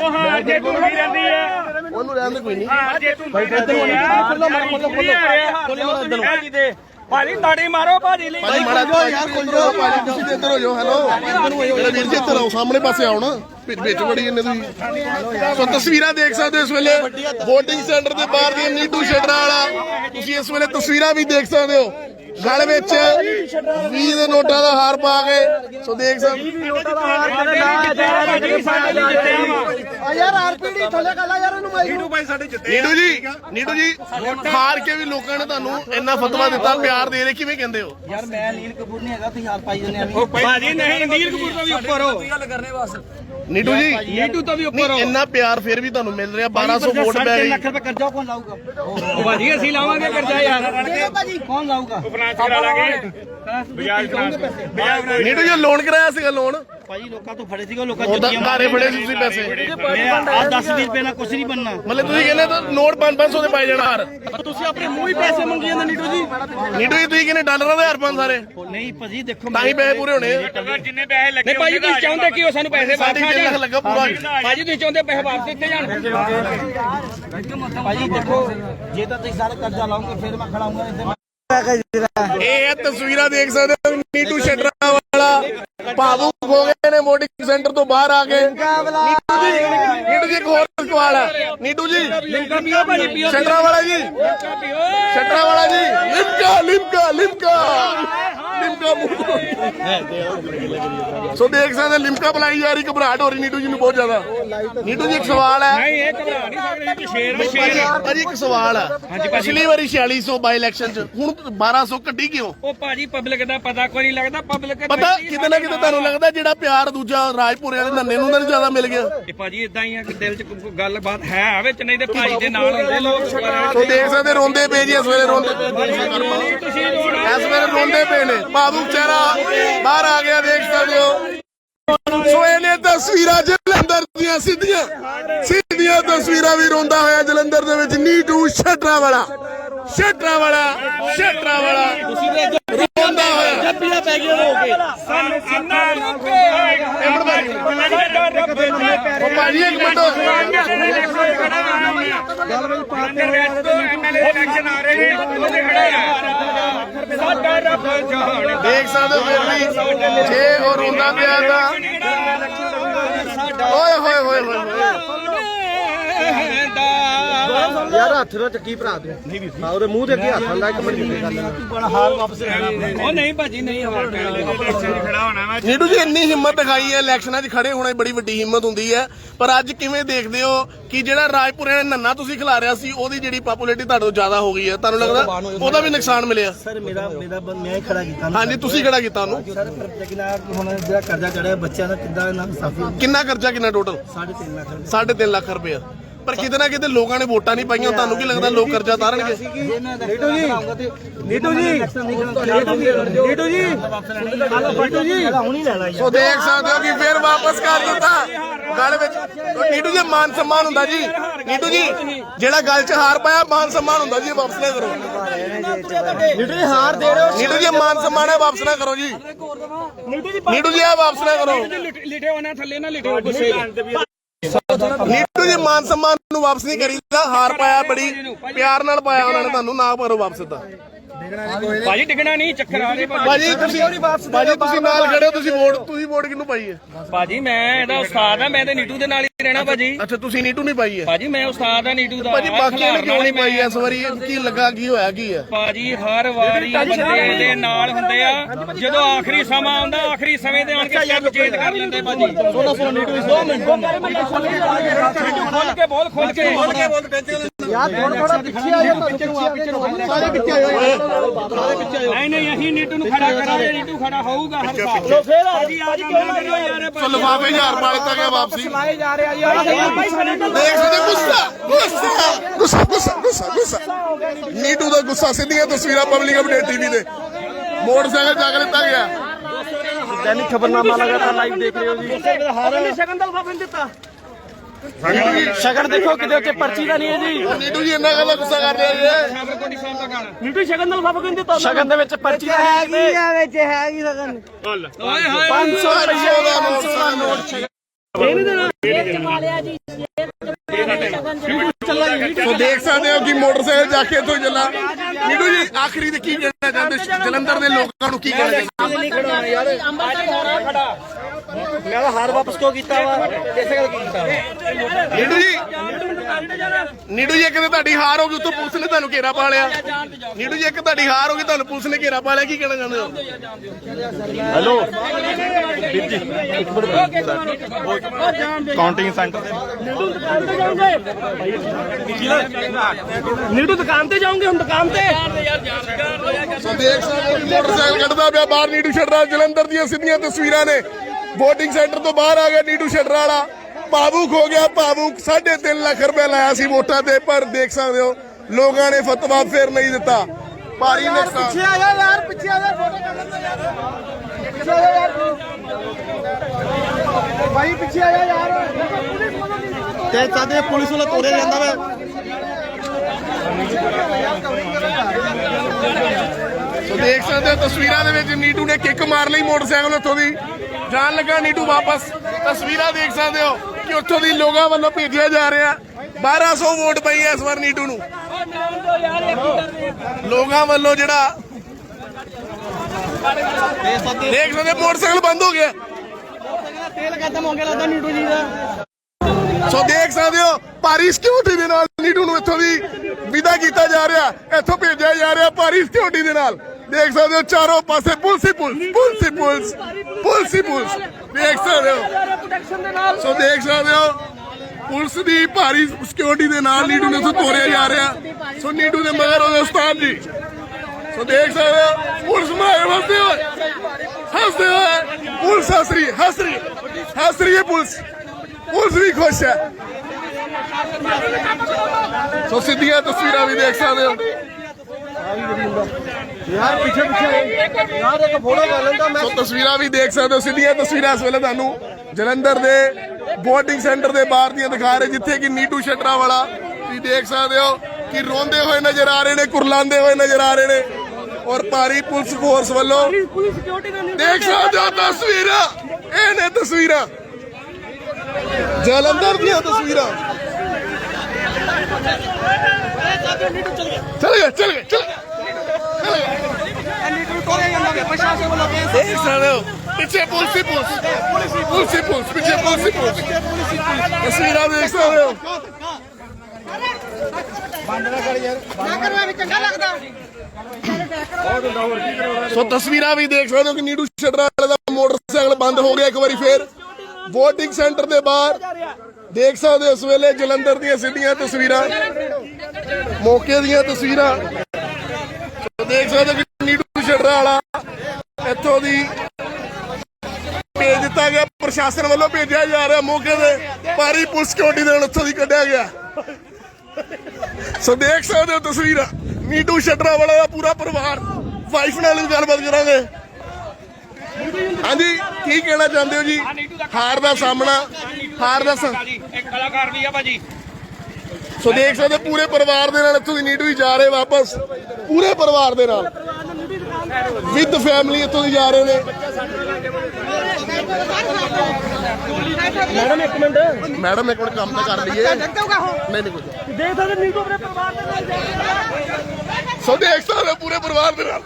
ਉਹ ਹਾਰ ਜੇ ਤੂੰ ਹੀ ਰਹਿੰਦੀ ਆ। ਉਹਨੂੰ ਰਹਿਣ ਦੇ ਕੋਈ ਨਹੀਂ। ਹਾਰ ਜੇ ਤੂੰ ਖੋਲੋ ਖੋਲੋ ਖੋਲੋ ਖੋਲੋ ਖੋਲੋ ਜੀ ਦੇ ਭਾਜੀ ਤਾੜੀ ਮਾਰੋ ਭਾਜੀ ਲਈ ਭਾਜੀ ਮਾੜਾ ਯਾਰ ਖੁੱਲ ਜਾਓ ਭਾਜੀ ਤੁਸੀਂ ਤੇ ਇੱਧਰ ਹੋ ਜਾਓ ਹੈਲੋ ਮੇਰਾ ਵੀਰ ਜੀ ਇੱਧਰ ਆਓ ਸਾਹਮਣੇ ਪਾਸੇ ਆਓ ਨਾ। ਵਿੱਚ ਵਿੱਚ ਵੜੀ ਇਹਨੇ ਤੁਸੀਂ ਸੋ ਤਸਵੀਰਾਂ ਦੇਖ ਸਕਦੇ ਹੋ ਇਸ ਵੇਲੇ। VOTING ਸੈਂਟਰ ਦੇ ਬਾਹਰ ਦੀਆਂ ਨੀਟੂ ਸ਼ਟਰਾਂ ਵਾਲਾ। ਤੁਸੀਂ ਇਸ ਵੇਲੇ ਤਸਵੀਰਾਂ ਵੀ ਦੇਖ ਸਕਦੇ ਹੋ। ਗਲ ਵਿੱਚ 20 ਦੇ ਨੋਟਾਂ ਦਾ ਹਾਰ ਪਾ ਕੇ ਸੋ ਦੇਖ ਸਕਦੇ ਯਾਰ ਆਰਪੀਡੀ ਥੱਲੇ ਕਰ ਲੈ ਯਾਰ ਇਹਨੂੰ ਮਾਈਕ ਨੀਟੂ ਜੀ ਨੀਟੂ ਜੀ ਹਾਰ ਕੇ ਵੀ ਲੋਕਾਂ ਨੇ ਤੁਹਾਨੂੰ ਇੰਨਾ ਫਤਵਾ ਦਿੱਤਾ ਪਿਆਰ ਦੇ ਰਹੇ ਕਿਵੇਂ ਕਹਿੰਦੇ ਹੋ? ਯਾਰ ਮੈਂ ਨੀਲ ਕਪੂਰ ਨਹੀਂ ਹੈਗਾ ਤੁਸੀਂ ਹਾਰ ਪਾਈ ਜੰਨੇ ਆ ਭਾਜੀ ਨਹੀਂ ਨੀਲ ਕਪੂਰ ਤੋਂ ਵੀ ਉੱਪਰ ਹੋ। ਨੀਟੂ ਜੀ ਨੀਟੂ ਤੋਂ ਵੀ ਉੱਪਰ ਨਹੀਂ ਇੰਨਾ ਪਿਆਰ ਫਿਰ ਵੀ ਤੁਹਾਨੂੰ ਮਿਲ ਰਿਹਾ 1200 ਵੋਟ ਪੈ ਗਈ। ਲੱਖ ਰੁਪਏ ਕਰਜ਼ਾ ਕੌਣ ਲਾਊਗਾ? ਭਾਜੀ ਅਸੀਂ ਲਾਵਾਂਗੇ ਕਰਜ਼ਾ ਯਾਰ। ਭਾਜੀ? ਕੌਣ ਲਾਊਗਾ? ਫਾਈਨਾਂਸ ਕਰਾ ਲਾਂਗੇ। ਬਿਆਜ ਫਾਈਨਾਂਸ ਬਿਆਜ ਨੀਟੂ ਜੀ ਲੋਨ ਕਰਾਇਆ ਸੀਗਾ ਲੋਨ ਭਾਜੀ ਲੋਕਾਂ ਤੋਂ ਫੜੇ ਸੀਗੇ ਲੋਕਾਂ ਉਹਦਾ ਘਾਰੇ ਫੜੇ ਸੀ ਤੁਸੀਂ ਪੈਸੇ। ਮੈਂ ਆ 10 20 ਰੁਪਏ ਨਾਲ ਕੁਝ ਨਹੀਂ ਬਣਨਾ। ਮਤਲਬ ਤੁਸੀਂ ਕਹਿੰਦੇ ਤਾਂ ਨੋਟ 5-500 ਦੇ ਪਾਈ ਜਾਣਾ ਹਾਰ। ਤੁਸੀਂ ਆਪਣੇ ਮੂੰਹ ਹੀ ਪੈਸੇ ਮੰਗੀ ਜਾਂਦੇ ਨੀਟੂ ਜੀ। ਨੀਟੂ ਜੀ ਤੁਸੀਂ ਕਹਿੰਦੇ ਡਾਲਰਾਂ ਦੇ ਹਾਰ ਪੰਜ ਸਾਰੇ। ਨਹੀਂ ਭਾਜੀ ਦੇਖੋ ਤਾਂ ਹੀ ਪੈਸੇ ਪੂਰੇ ਹੋਣੇ। ਆ। ਜਿੰਨੇ ਪੈਸੇ ਲੱਗੇ ਨਹੀਂ ਭਾਜੀ ਤੁਸੀਂ ਚਾਹੁੰਦੇ ਕਿ ਉਹ ਸਾਨੂੰ ਪੈਸੇ ਵਾਪਸ ਆ ਲੱਖ ਜਾਣ? ਲੱਗਾ ਪੂਰਾ। ਭਾਜੀ ਤੁਸੀਂ ਚਾਹੁੰਦੇ ਪੈਸੇ ਵਾਪਸ ਦਿੱਤੇ ਜਾਣ? ਭਾਜੀ ਦੇਖੋ ਜੇ ਤਾਂ ਤੁਸੀਂ ਸਾਰੇ ਕਰਜ਼ਾ ਲਾਓਗੇ ਫਿਰ ਮੈਂ ਖੜਾਉਂਗਾ ਇੱਥੇ। ਇਹ ਹੈ ਤਸਵੀਰਾਂ ਦੇਖ ਸਕਦੇ ਹੋ ਨੀਟੂ ਸ਼ਟਰਾ ਵਾਲਾ। ਭਾਵੁਕ ਹੋ ਗਏ ਨੇ ਮੋਟਿੰਗ ਸੈਂਟਰ ਤੋਂ ਬਾਹਰ ਆ ਕੇ। ਨੀਟੂ ਜੀ ਨੀਟੂ ਜੀ ਇੱਕ ਹੋਰ ਸਵਾਲ ਹੈ। ਨੀਟੂ ਜੀ ਲਿਮਕਾ ਪੀਓ ਭਾਜੀ ਪੀਓ ਸ਼ਟਰਾ ਵਾਲਾ ਜੀ ਸ਼ਟਰਾ ਵਾਲਾ ਜੀ। ਲਿਮਕਾ ਲਿਮਕਾ ਲਿਮਕਾ ਲਿਮਕਾ ਸੋ ਦੇਖ ਸਕਦੇ ਲਿਮਕਾ ਬੁਲਾਈ ਜਾ ਰਹੀ ਘਬਰਾਹਟ ਹੋ ਰਹੀ ਨੀਟੂ ਜੀ ਨੂੰ ਬਹੁਤ ਜ਼ਿਆਦਾ। ਨੀਟੂ ਜੀ ਇੱਕ ਸਵਾਲ ਹੈ। ਨਹੀਂ ਇਹ ਘਬਰਾ ਨਹੀਂ ਸਕਦੇ ਕਿ ਸ਼ੇਰ ਸ਼ੇਰ ਭਾਜੀ ਇੱਕ ਸਵਾਲ ਹੈ। ਪਿਛਲੀ ਵਾਰੀ 4600 ਬਾਈ ਇਲੈਕਸ਼ਨ ਚ ਹੁਣ 1200 ਕੱਢੀ ਕਿਉਂ? ਉਹ ਭਾਜੀ ਪਬਲਿਕ ਦਾ ਪਤਾ ਕੋਈ ਨਹੀਂ ਲੱਗਦਾ ਪਬਲਿਕ ਪਤਾ ਕਿਤੇ ਨਾ ਕਿਤੇ ਤੁਹਾਨੂੰ ਲੱਗਦਾ ਜਿਹੜਾ ਪਿਆਰ ਦੂਜਾ ਰਾਜਪੁਰੇ ਵਾਲੇ ਨੰਨੇ ਨੂੰ ਤਾਂ ਨਹੀਂ ਜ਼ਿਆਦਾ ਮਿਲ ਗਿਆ? ਇਹ ਭਾਜੀ ਇਦਾਂ ਹੀ ਆ ਕਿ ਦਿਲ 'ਚ ਕੋਈ ਗੱਲਬਾਤ ਹੈ ਵਿੱਚ ਨਹੀਂ ਤੇ ਭਾਈ ਦੇ ਨਾਲ ਹੁੰਦੇ ਲੋਕ। ਸੋ ਦੇਖ ਸਕਦੇ ਰੋਂਦੇ ਪਏ ਜੀ ਇਸ ਵੇਲੇ ਰੋਂਦੇ ਤੁਸੀਂ ਰੋਣਾ ਇਸ ਵੇਲੇ ਰੋਂਦੇ ਪਏ ਨੇ। ਬਾਬੂ ਚਿਹਰਾ ਬਾਹਰ ਆ ਗਿਆ ਦੇਖ ਸਕਦੇ ਹੋ। ਸੋ ਇਹ ਨੇ ਤਸਵੀਰਾਂ ਜਲੰਧਰ ਦੀਆਂ ਸਿੱਧੀਆਂ। ਸਿੱਧੀਆਂ ਤਸਵੀਰਾਂ ਵੀ ਰੋਂਦਾ ਹੋਇਆ ਜਲੰਧਰ ਦੇ ਵਿੱਚ। ਨੀਟੂ ਸ਼ਟਰਾ ਵਾਲਾ ਸ਼ਟਰਾ ਵਾਲਾ ਸ਼ਟਰਾ ਵਾਲਾ। ਰੋਂਦਾ ਹੋਇਆ। ਜੱਪੀਆਂ ਪੈ ਗਈਆਂ ਰੋ ਕੇ ਸਾਨੂੰ ਕਿੰਨਾ ਉਹ ਭਾਜੀ, ਇੱਕ ਮਿੰਟ। ਇਲੈਕਸ਼ਨ ਆ ਰਹੇ ਨੇ ਉਹਦੇ ਖੜੇ ਆ ਸਾਡਾ ਰੱਬ ਜਾਣੇ ਦੇਖ ਸਕਦੇ ਹੋ ਫਿਰ ਵੀ ਜੇ ਉਹ ਰੋਂਦਾ ਪਿਆ ਤਾਂ। ਓਏ ਹੋਏ ਹੋਏ ਹੋਏ ਹੋਏ। ਯਾਰ ਹੱਥ ਨਾਲ ਚੱਕੀ ਭਰਾ ਦੇ ਨਹੀਂ ਵੀ ਹਾਂ ਉਹਦੇ ਮੂੰਹ ਦੇ ਅੱਗੇ ਹੱਥ ਆਂਦਾ ਇੱਕ ਮਿੰਟ ਬੜਾ ਹਾਰ ਵਾਪਸ ਲੈਣਾ ਉਹ ਨਹੀਂ। ਭਾਜੀ ਨਹੀਂ ਖੜਾ ਹੋਣਾ ਮੈਂ ਨੀਟੂ ਜੀ ਇੰਨੀ ਹਿੰਮਤ ਦਿਖਾਈ ਹੈ ਇਲੈਕਸ਼ਨਾਂ 'ਚ ਖੜੇ ਹੋਣਾ ਬੜੀ ਵੱਡੀ ਹਿੰਮਤ ਹੁੰਦੀ ਹੈ। ਪਰ ਅੱਜ ਕਿਵੇਂ ਦੇਖਦੇ ਹੋ ਕਿ ਜਿਹੜਾ ਰਾਜਪੁਰੇ ਨੇ ਨੰਨਾ ਤੁਸੀਂ ਖਿਲਾ ਰਿਆ ਸੀ ਉਹਦੀ ਜਿਹੜੀ ਪਪੂਲੈਰਿਟੀ ਤੁਹਾਡੇ ਤੋਂ ਜ਼ਿਆਦਾ ਹੋ ਗਈ ਹੈ? ਤੁਹਾਨੂੰ ਲੱਗਦਾ ਉਹਦਾ ਵੀ ਨੁਕਸਾਨ ਮਿਲਿਆ? ਸਰ ਮੇਰਾ ਮੇਰਾ ਮੈਂ ਹੀ ਖੜਾ ਕੀਤਾ ਹਾਂਜੀ ਤੁਸੀਂ ਖੜਾ ਕੀਤਾ ਉਹਨੂੰ। ਸਰ ਪਰ ਲੇਕਿਨ ਆ ਹੁਣ ਜਿਹੜਾ ਕਰਜ਼ਾ ਚੜਿਆ ਬੱਚਿਆਂ ਦਾ ਕਿੱਦਾਂ ਇਹਨਾਂ ਨੂੰ ਸਾਫੀ ਕਿੰਨਾ ਖਰਚਾ ਕਿੰਨਾ ਟੋਟਲ 3.5 ਲੱਖ ਰੁਪਏ। 3.5 ਲੱਖ ਰੁਪਇਆ। ਪਰ ਕਿਤੇ ਨਾ ਕਿਤੇ ਲੋਕਾਂ ਨੇ ਵੋਟਾਂ ਨਹੀਂ ਪਾਈਆਂ। ਤੁਹਾਨੂੰ ਕੀ ਲੱਗਦਾ ਲੋਕ ਕਰਜ਼ਾ ਤਾਰਨਗੇ? ਨੀਟੂ ਜੀ ਨੀਟੂ ਜੀ ਨੀਟੂ ਜੀ ਨੀਟੂ ਜੀ। ਹੁਣ ਸੋ ਦੇਖ ਸਕਦੇ ਹੋ ਕਿ ਫਿਰ ਵਾਪਸ ਕਰ ਦਿੱਤਾ। ਗੱਲ ਵਿੱਚ ਨੀਟੂ ਜੀ ਮਾਨ ਸਨਮਾਨ ਹੁੰਦਾ ਜੀ। ਨੀਟੂ ਜੀ ਜਿਹੜਾ ਗੱਲ 'ਚ ਹਾਰ ਪਾਇਆ ਮਾਨ ਸਨਮਾਨ ਹੁੰਦਾ ਜੀ ਵਾਪਸ ਨਾ ਕਰੋ। ਨੀਟੂ ਜੀ ਹਾਰ ਦੇ ਰਹੇ ਹੋ। ਨੀਟੂ ਜੀ ਮਾਨ ਸਨਮਾਨ ਹੈ ਵਾਪਸ ਨਾ ਕਰੋ ਜੀ। ਨੀਟੂ ਜੀ ਵਾਪਸ ਨਾ ਕਰੋ। ਲਿਟੇ ਉਹਨਾਂ ਥੱਲੇ ਨਾ ਲਿਟੇ ਗੁੱਸੇ ਨੀਟੂ ਜੀ ਮਾਨ ਸਨਮਾਨ ਨੂੰ ਵਾਪਸ ਨਹੀਂ ਕਰੀਦਾ। ਹਾਰ ਪਾਇਆ, ਬੜੀ ਪਿਆਰ ਨਾਲ ਪਾਇਆ ਉਹਨਾਂ ਨੇ ਤੁਹਾਨੂੰ। ਨਾ ਭਰੋ ਵਾਪਸ ਦਾ ਭਾਜੀ ਡਿੱਗਣਾ ਨਹੀਂ ਚੱਕਰ ਆ ਰਹੇ ਭਾਜੀ ਤੁਸੀਂ ਭਾਜੀ ਤੁਸੀਂ ਨਾਲ ਖੜੇ ਹੋ ਤੁਸੀਂ ਵੋਟ ਤੁਸੀਂ ਵੋਟ ਕਿਹਨੂੰ ਪਾਈ ਹੈ ਭਾਜੀ ਮੈਂ ਇਹਦਾ ਉਸਤਾਦ ਆ ਮੈਂ ਤੇ ਨੀਟੂ ਦੇ ਨਾਲ ਹੀ ਰਹਿਣਾ ਭਾਜੀ ਅੱਛਾ ਤੁਸੀਂ ਨੀਟੂ ਨਹੀਂ ਪਾਈ ਹੈ ਭਾਜੀ ਮੈਂ ਉਸਤਾਦ ਆ ਨੀਟੂ ਦਾ ਭਾਜੀ ਬਾਕੀਆਂ ਨੇ ਕਿਉਂ ਨਹੀਂ ਪਾਈ ਇਸ ਵਾਰੀ ਕੀ ਲੱਗਾ ਕੀ ਹੋਇਆ ਕੀ ਹੈ ਭਾਜੀ ਹਰ ਵਾਰੀ ਬੰਦੇ ਦੇ ਨਾਲ ਹੁੰਦੇ ਆ ਜਦੋਂ ਆਖਰੀ ਸਮਾਂ ਆਉਂਦਾ ਆਖਰੀ ਸਮੇਂ ਤੇ ਆਣ ਕੇ ਸਭ ਚੇਂਜ ਕਰ ਲੈਂਦੇ ਭਾਜੀ 1600 ਨੀਟੂ 2 ਮਿੰਟ ਖੋਲ ਕੇ ਬੋਲ ਖੋਲ ਕੇ ਯਾਰ ਥੋੜਾ ਥੋੜਾ ਪਿੱਛੇ ਆ ਜਾਓ ਪਿੱਛੇ ਨੂੰ ਆ ਪਿੱਛੇ ਨੂੰ ਸਾਰੇ ਪਿੱਛੇ ਆਇਓ ਨਹੀਂ ਨਹੀਂ ਅਸੀਂ ਨੀਟੂ ਨੂੰ ਖੜਾ ਕਰਾਂਗੇ ਨੀਟੂ ਖੜਾ ਹੋਊਗਾ ਹਰ ਸਾਲ। ਭਾਜੀ ਆ ਕੰਮ ਨਾ ਕਰਿਓ ਯਾਰ ਸੋ ਲਫਾਫੇ ਹਜ਼ਾਰ ਪਾ ਦਿੱਤਾ ਗਿਆ ਵਾਪਸੀ। ਆਏ ਜਾ ਰਹੇ ਆ ਜੀ ਦੇਖ ਸਕਦੇ ਗੁੱਸਾ ਗੁੱਸਾ ਗੁੱਸਾ ਗੁੱਸਾ ਗੁੱਸਾ ਗੁੱਸਾ ਨੀਟੂ। ਦਾ ਗੁੱਸਾ ਸਿੱਧੀਆਂ ਤਸਵੀਰਾਂ ਪਬਲਿਕ ਅਪਡੇਟ ਟੀਵੀ ਦੇ ਮੋਟਰਸਾਈਕਲ ਚੱਕ ਲਿੱਤਾ ਗਿਆ। ਦੈਨਿਕ ਖਬਰਨਾਮਾ ਲਗਾਤਾਰ ਲਾਈਵ ਦੇਖ ਰਹੇ ਹੋ ਜੀ। ਸ਼ਗਨ ਦਾ ਲਫਾਫਾ ਨਹੀਂ ਦਿੱਤਾ? ਸ਼ਗਨ ਦੇਖੋ ਕਿਤੇ ਉੱਤੇ ਪਰਚੀ ਦਾ ਨਹੀਂ ਹੈ ਜੀ। ਨੀਟੂ ਜੀ ਇੰਨਾ ਗੱਲਾਂ ਗੁੱਸਾ ਕਰ ਰਿਹਾ ਜੀ। ਨੀਟੂ ਸ਼ਗਨ ਦਾ ਲਫਾਫਾ ਕਿਉਂ ਨਹੀਂ ਦਿੱਤਾ ਸ਼ਗਨ ਦੇ ਵਿੱਚ ਪਰਚੀ ਦਾ ਨਹੀਂ ਹੈ ਵਿੱਚ ਹੈਗੀ ਸ਼ਗਨ। ਓਏ ਹੋਏ 500 ਰੁਪਏ ਦਾ ਨੋਟ ਦਾ ਨੋਟ ਵਾਲਿਆ ਜੀ। ਸ਼ਗਨ ਜਿਹੜਾ ਸੋ ਦੇਖ ਸਕਦੇ ਹੋ ਕਿ ਮੋਟਰਸਾਈਕਲ ਜਾ ਕੇ ਇੱਥੋਂ ਹੀ ਚੱਲਾ। ਨੀਟੂ ਜੀ ਆਖਰੀ ਤੇ ਕੀ ਕਹਿਣਾ ਚਾਹੁੰਦੇ? ਜਲੰਧਰ ਦੇ ਲੋਕਾਂ ਨੂੰ ਕੀ ਕਹਿਣਾ ਚਾਹੁੰਦੇ? ਮੈਂ ਤਾਂ ਹਾਰ ਵਾਪਸ ਕਿਉਂ ਕੀਤਾ ਵਾ? ਇਸੇ ਗੱਲ ਕੀਤਾ ਨੀਟੂ ਜੀ। ਨੀਟੂ ਜੀ ਇੱਕ ਤੇ ਤੁਹਾਡੀ ਹਾਰ ਹੋ ਗਈ ਉੱਤੋਂ ਪੁਲਿਸ ਨੇ ਤੁਹਾਨੂੰ ਘੇਰਾ ਪਾ ਲਿਆ। ਨੀਟੂ ਜੀ ਇੱਕ ਤੁਹਾਡੀ ਹਾਰ ਹੋ ਗਈ ਤੁਹਾਨੂੰ ਪੁਲਿਸ ਨੇ ਘੇਰਾ ਪਾ ਲਿਆ ਕੀ ਕਹਿਣਾ ਚਾਹੁੰਦੇ ਹੋ? ਕਾਊਂਟਿੰਗ ਸੈਂਟਰ ਨੀਟੂ ਦੁਕਾਨ ਤੇ ਜਾਓਗੇ? ਹੁਣ ਦੁਕਾਨ ਤੇ? ਸੋ ਦੇਖ ਸਕਦੇ ਮੋਟਰਸਾਈਕਲ ਕੱਢਦਾ ਪਿਆ ਬਾਹਰ ਨੀਟੂ ਸ਼ਟਰਾ ਜਲੰਧਰ ਦੀਆਂ ਸਿੱਧੀਆਂ ਤਸਵੀਰਾਂ ਨੇ। VOTING ਸੈਂਟਰ ਤੋਂ ਬਾਹਰ ਆ ਗਿਆ ਨੀਟੂ ਸ਼ਟਰਾ ਵਾਲਾ। ਭਾਵੁਕ ਹੋ ਗਿਆ ਭਾਵੁਕ। 3.5 ਲੱਖ ਰੁਪਏ ਲਾਇਆ ਸੀ ਵੋਟਾਂ ਤੇ ਪਰ ਦੇਖ ਸਕਦੇ ਹੋ ਲੋਕਾਂ ਨੇ ਫਤਵਾ ਫੇਰ ਨਹੀਂ ਦਿੱਤਾ। ਭਾਰੀ ਨੁਕਸਾਨ। ਆ ਜਾ ਯਾਰ ਪਿੱਛੇ ਆ ਜਾ ਫੋਟੋ ਯਾਰ। ਪਿੱਛੇ ਆ ਜਾ ਯਾਰ। ਭਾਈ ਪਿੱਛੇ ਆ ਜਾ ਯਾਰ। ਤੇ ਚਾਹਦੇ ਪੁਲਿਸ ਵਾਲਾ ਤੋੜਿਆ ਜਾਂਦਾ ਵਾ। ਸੋ ਦੇਖ ਸਕਦੇ ਹੋ ਤਸਵੀਰਾਂ ਦੇ ਵਿੱਚ ਨੀਟੂ ਨੇ ਕਿੱਕ ਮਾਰ ਲਈ ਮੋਟਰਸਾਈਕਲ ਉੱਥੋਂ ਦੀ। ਜਾਣ ਲੱਗਾ ਨੀਟੂ ਵਾਪਸ। ਤਸਵੀਰਾਂ ਦੇਖ ਸਕਦੇ ਹੋ ਕਿ ਉੱਥੋਂ ਦੀ ਲੋਕਾਂ ਵੱਲੋਂ ਭੇਜਿਆ ਜਾ ਰਿਹਾ। 1200 ਵੋਟ ਪਈ ਹੈ ਇਸ ਵਾਰ ਨੀਟੂ ਨੂੰ। ਲੋਕਾਂ ਵੱਲੋਂ ਜਿਹੜਾ ਦੇਖ ਸਕਦੇ ਹੋ ਮੋਟਰਸਾਈਕਲ ਬੰਦ ਹੋ ਗਿਆ। ਤੇਲ ਖਤਮ ਹੋ ਗਿਆ ਲੱਗਦਾ ਨੀਟੂ ਜੀ ਦਾ ਸੋ ਦੇਖ ਸਕਦੇ ਹੋ ਭਾਰੀ ਸਿਕਿਉਰਿਟੀ ਦੇ ਨਾਲ ਨੀਟੂ ਨੂੰ ਇੱਥੋਂ ਦੀ ਵਿਦਾ ਕੀਤਾ ਜਾ ਰਿਹਾ। ਇੱਥੋਂ ਭੇਜਿਆ ਜਾ ਰਿਹਾ ਭਾਰੀ ਸਿਕਿਉਰਿਟੀ ਦੇ ਨਾਲ। ਦੇਖ ਸਕਦੇ ਹੋ ਚਾਰੋਂ ਪਾਸੇ ਪੁਲਿਸ ਹੀ ਪੁਲਿਸ ਪੁਲਿਸ ਹੀ ਪੁਲਿਸ ਪੁਲਿਸ ਹੀ ਪੁਲਿਸ। ਦੇਖ ਸਕਦੇ ਹੋ। ਸੋ ਦੇਖ ਸਕਦੇ ਹੋ, ਪੁਲਿਸ ਦੀ ਭਾਰੀ ਸਿਕਿਉਰਿਟੀ ਦੇ ਨਾਲ ਨੀਟੂ ਨੂੰ ਤੋਰਿਆ ਜਾ ਰਿਹਾ। ਸੋ ਨੀਡੂ ਦੇ ਮਗਰ ਉਹਦੇ ਉਸਤਾਦ ਜੀ। ਸੋ ਦੇਖ ਸਕਦੇ ਹੋ, ਪੁਲਿਸ ਮਾਰੇ ਹੱਸਦੇ ਹੋਏ ਹੱਸਦੇ ਹੋਏ, ਪੁਲਿਸ ਹੱਸ ਰਹੀ ਹੱਸ ਰਹੀ ਹੱਸ ਰਹੀ ਹੈ ਪੁਲਿਸ। ਪੁਲਿਸ ਵੀ ਖੁਸ਼ ਹੈ। ਸੋ ਸਿੱਧੀਆਂ ਤਸਵੀਰਾਂ ਵੀ ਦੇਖ ਸਕਦੇ ਹੋ। ਯਾਰ ਪਿੱਛੇ ਪਿੱਛੇ। ਯਾਰ ਇੱਕ ਫੋਟੋ ਕਰ ਲੈਂਦਾ ਮੈਂ। ਸੋ ਤਸਵੀਰਾਂ ਵੀ ਦੇਖ ਸਕਦੇ ਹੋ। ਸਿੱਧੀਆਂ ਤਸਵੀਰਾਂ ਇਸ ਵੇਲੇ ਤੁਹਾਨੂੰ ਜਲੰਧਰ ਦੇ VOTING ਸੈਂਟਰ ਦੇ ਬਾਹਰ ਦੀਆਂ ਦਿਖਾ ਰਹੇ ਜਿੱਥੇ ਕਿ ਨੀਟੂ ਸ਼ਟਰਾ ਵਾਲਾ। ਤੁਸੀਂ ਦੇਖ ਸਕਦੇ ਹੋ ਕਿ ਰੋਂਦੇ ਹੋਏ ਨਜ਼ਰ ਆ ਰਹੇ ਨੇ ਕੁਰਲਾਉਂਦੇ ਹੋਏ ਨਜ਼ਰ ਆ ਰਹੇ ਨੇ। ਔਰ ਭਾਰੀ ਪੁਲਿਸ ਫੋਰਸ ਵੱਲੋਂ ਪੁਲਿਸ ਸਿਕਿਉਰਿਟੀ ਦਾ ਦੇਖ ਸਕਦੇ ਹੋ ਤਸਵੀਰਾਂ। ਇਹ ਨੇ ਤਸਵੀਰਾਂ। ਜਲੰਧਰ ਦੀਆਂ ਤਸਵੀਰਾਂ। ਚਲ ਗਏ ਚਲ ਗਏ ਚਲ ਨੀਟੂ ਤੋੜਿਆ ਜਾਂਦਾ ਵੇ ਪ੍ਰਸ਼ਾਸਨ ਵੱਲੋਂ ਕੇਸ ਦੇਖ ਸਕਦੇ ਹੋ ਪਿੱਛੇ ਪੁਲਿਸ ਹੀ ਪੁਲਿਸ ਪੁਲਿਸ ਹੀ ਪੁਲਿਸ ਪਿੱਛੇ ਪੁਲਿਸ ਸੋ ਤਸਵੀਰਾਂ ਵੀ ਦੇਖ ਸਕਦੇ ਹੋ ਕਿ ਨੀਟੂ ਸ਼ਟਰਾ ਵਾਲੇ ਦਾ ਮੋਟਰਸਾਈਕਲ ਬੰਦ ਹੋ ਗਿਆ ਇੱਕ ਵਾਰੀ ਫੇਰ VOTING ਸੈਂਟਰ ਦੇ ਬਾਹਰ ਦੇਖ ਸਕਦੇ ਹੋ ਇਸ ਵੇਲੇ ਜਲੰਧਰ ਦੀਆਂ ਸਿੱਧੀਆਂ ਤਸਵੀਰਾਂ। ਮੌਕੇ ਦੀਆਂ ਤਸਵੀਰਾਂ। ਦੇਖ ਸਕਦੇ ਹੋ ਕਿ ਨੀਟੂ ਸ਼ਟਰਾ ਵਾਲਾ ਇੱਥੋਂ ਦੀ ਭੇਜ ਦਿੱਤਾ ਗਿਆ। ਪ੍ਰਸ਼ਾਸਨ ਵੱਲੋਂ ਭੇਜਿਆ ਜਾ ਰਿਹਾ ਮੌਕੇ ਤੇ। ਭਾਰੀ ਪੁਲਿਸ ਸਿਕਿਉਰਿਟੀ ਦੇ ਨਾਲ ਉੱਥੋਂ ਦੀ ਕੱਢਿਆ ਗਿਆ। ਸੋ ਦੇਖ ਸਕਦੇ ਹੋ ਤਸਵੀਰਾਂ। ਨੀਟੂ ਸ਼ਟਰਾ ਵਾਲਾ ਦਾ ਪੂਰਾ ਪਰਿਵਾਰ। ਵਾਈਫ ਨਾਲ ਵੀ ਗੱਲਬਾਤ ਕਰਾਂਗੇ। ਹਾਂਜੀ ਕੀ ਕਹਿਣਾ ਚਾਹੁੰਦੇ ਹੋ ਜੀ? ਹਾਰ ਦਾ ਸਾਹਮਣਾ ਹਾਰ ਦਾ ਇੱਕ ਕਲਾਕਾਰ ਵੀ ਆ ਭਾਜੀ। ਸੋ ਦੇਖ ਸਕਦੇ ਪੂਰੇ ਪਰਿਵਾਰ ਦੇ ਨਾਲ ਇੱਥੋਂ ਦੀ ਨੀਟੂ ਹੀ ਜਾ ਰਹੇ ਵਾਪਸ। ਪੂਰੇ ਪਰਿਵਾਰ ਦੇ ਨਾਲ। ਵਿਦ ਫੈਮਿਲੀ ਇੱਥੋਂ ਦੀ ਜਾ ਰਹੇ ਨੇ। ਮੈਡਮ ਇੱਕ ਮਿੰਟ। ਮੈਡਮ ਇੱਕ ਮਿੰਟ ਕੰਮ ਤਾਂ ਕਰ ਲਈਏ। ਨਹੀਂ ਨਹੀਂ ਕੁਝ ਦੇਖ ਸਕਦੇ ਨੀਟੂ ਆਪਣੇ ਪਰਿਵਾਰ ਦੇ ਨਾਲ ਜਾ ਸੋ ਦੇਖ ਸਕਦੇ ਹੋ ਪੂਰੇ ਪਰਿਵਾਰ ਦੇ ਨਾਲ।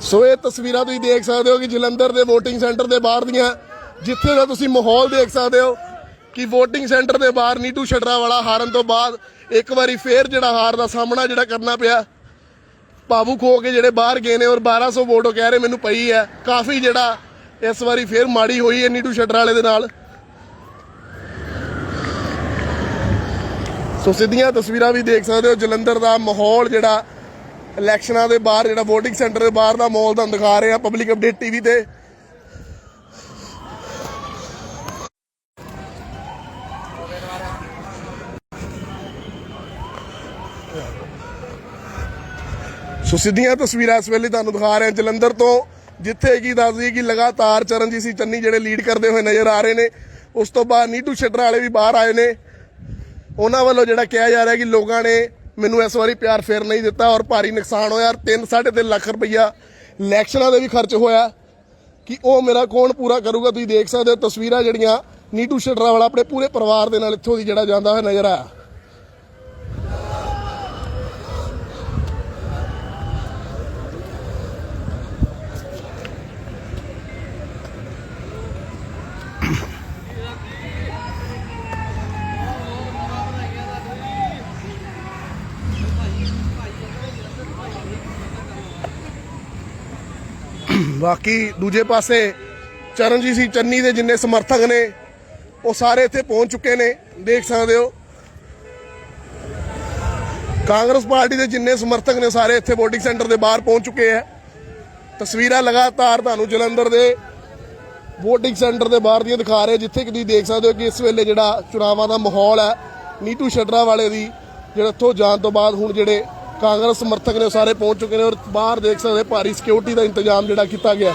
ਸੋ ਇਹ ਤਸਵੀਰਾਂ ਤੁਸੀਂ ਦੇਖ ਸਕਦੇ ਹੋ ਕਿ ਜਲੰਧਰ ਦੇ VOTING ਸੈਂਟਰ ਦੇ ਬਾਹਰ ਦੀਆਂ, ਜਿੱਥੇ ਦਾ ਤੁਸੀਂ ਮਾਹੌਲ ਦੇਖ ਸਕਦੇ ਹੋ ਕਿ VOTING ਸੈਂਟਰ ਦੇ ਬਾਹਰ ਨੀਟੂ ਛਟਰਾ ਵਾਲਾ ਹਾਰਨ ਤੋਂ ਬਾਅਦ ਇੱਕ ਵਾਰੀ ਫੇਰ ਜਿਹੜਾ ਹਾਰ ਦਾ ਸਾਹਮਣਾ ਜਿਹੜਾ ਕਰਨਾ ਪਿਆ। ਭਾਵੁਕ ਹੋ ਕੇ ਜਿਹੜੇ ਬਾਹਰ ਗਏ ਨੇ ਔਰ 1200 ਵੋਟ ਉਹ ਕਹਿ ਰਹੇ ਮੈਨੂੰ ਪਈ ਹੈ। ਕਾਫੀ ਜਿਹੜਾ ਇਸ ਵਾਰੀ ਫੇਰ ਮਾੜੀ ਹੋਈ ਹੈ ਨੀਟੂ ਛਟਰਾ ਵਾਲੇ ਦੇ ਨਾਲ। ਸੋ ਸਿੱਧੀਆਂ ਤਸਵੀਰਾਂ ਵੀ ਦੇਖ ਸਕਦੇ ਹੋ। ਜਲੰਧਰ ਦਾ ਮਾਹੌਲ ਜਿਹੜਾ, ਇਲੈਕਸ਼ਨਾਂ ਦੇ ਬਾਹਰ ਜਿਹੜਾ VOTING ਸੈਂਟਰ ਦੇ ਬਾਹਰ ਦਾ ਮਾਹੌਲ ਤੁਹਾਨੂੰ ਦਿਖਾ ਰਹੇ ਆ ਪਬਲਿਕ ਅਪਡੇਟ ਟੀਵੀ ਤੇ। ਸੋ ਸਿੱਧੀਆਂ ਤਸਵੀਰਾਂ ਇਸ ਵੇਲੇ ਤੁਹਾਨੂੰ ਦਿਖਾ ਰਹੇ ਹਾਂ ਜਲੰਧਰ ਤੋਂ, ਜਿੱਥੇ ਕੀ ਦੱਸਦੀ ਕਿ ਲਗਾਤਾਰ ਚਰਨਜੀਤ ਸਿੰਘ ਚੰਨੀ ਜਿਹੜੇ ਲੀਡ ਕਰਦੇ ਹੋਏ ਨਜ਼ਰ ਆ ਰਹੇ ਨੇ, ਉਸ ਤੋਂ ਬਾਅਦ ਨੀਟੂ ਛੱਡਰ ਵਾਲੇ ਵੀ ਬਾਹਰ ਆਏ ਨੇ। ਉਹਨਾਂ ਵੱਲੋਂ ਜਿਹੜਾ ਕਿਹਾ ਜਾ ਰਿਹਾ ਕਿ ਲੋਕਾਂ ਨੇ ਮੈਨੂੰ ਇਸ ਵਾਰੀ ਪਿਆਰ ਫੇਰ ਨਹੀਂ ਦਿੱਤਾ ਔਰ ਭਾਰੀ ਨੁਕਸਾਨ ਹੋਇਆ 3 3.5 ਲੱਖ ਰੁਪਈਆ ਇਲੈਕਸ਼ਨਾਂ ਦੇ ਵੀ ਖਰਚ ਹੋਇਆ ਕਿ ਉਹ ਮੇਰਾ ਕੌਣ ਪੂਰਾ ਕਰੂਗਾ, ਤੁਸੀਂ ਦੇਖ ਸਕਦੇ ਹੋ ਤਸਵੀਰਾਂ ਜਿਹੜੀਆਂ ਨੀਟੂ ਛੱਡਰਾ ਵਾਲਾ ਆਪਣੇ ਪੂਰੇ ਪਰਿਵਾਰ ਦੇ ਨਾਲ ਇੱਥੋਂ ਦੀ ਜਿਹੜਾ ਜਾਂਦਾ ਹੋਇਆ ਨਜ਼ਰ ਆਇਆ। ਬਾਕੀ ਦੂਜੇ ਪਾਸੇ ਚਰਨਜੀਤ ਸਿੰਘ ਚੰਨੀ ਦੇ ਜਿੰਨੇ ਸਮਰਥਕ ਨੇ, ਉਹ ਸਾਰੇ ਇੱਥੇ ਪਹੁੰਚ ਚੁੱਕੇ ਨੇ, ਦੇਖ ਸਕਦੇ ਹੋ। ਕਾਂਗਰਸ ਪਾਰਟੀ ਦੇ ਜਿੰਨੇ ਸਮਰਥਕ ਨੇ, ਸਾਰੇ ਇੱਥੇ VOTING ਸੈਂਟਰ ਦੇ ਬਾਹਰ ਪਹੁੰਚ ਚੁੱਕੇ ਆ ਤਸਵੀਰਾਂ ਲਗਾਤਾਰ ਤੁਹਾਨੂੰ ਜਲੰਧਰ ਦੇ VOTING ਸੈਂਟਰ ਦੇ ਬਾਹਰ ਦੀਆਂ ਦਿਖਾ ਰਹੇ, ਜਿੱਥੇ ਕਿ ਤੁਸੀਂ ਦੇਖ ਸਕਦੇ ਹੋ ਕਿ ਇਸ ਵੇਲੇ ਜਿਹੜਾ ਚੁਣਾਵਾਂ ਦਾ ਮਾਹੌਲ ਹੈ ਨੀਟੂ ਛੱਡਰਾ ਵਾਲੇ ਦੀ, ਜਿਹੜੇ ਇੱਥੋਂ ਜਾਣ ਤੋਂ ਬਾਅਦ ਹੁਣ ਜਿਹੜੇ ਕਾਂਗਰਸ ਸਮਰਥਕ ਨੇ ਉਹ ਸਾਰੇ ਪਹੁੰਚ ਚੁੱਕੇ ਨੇ ਔਰ ਬਾਹਰ ਦੇਖ ਸਕਦੇ ਭਾਰੀ ਸਿਕਿਉਰਿਟੀ ਦਾ ਇੰਤਜ਼ਾਮ ਜਿਹੜਾ ਕੀਤਾ ਗਿਆ।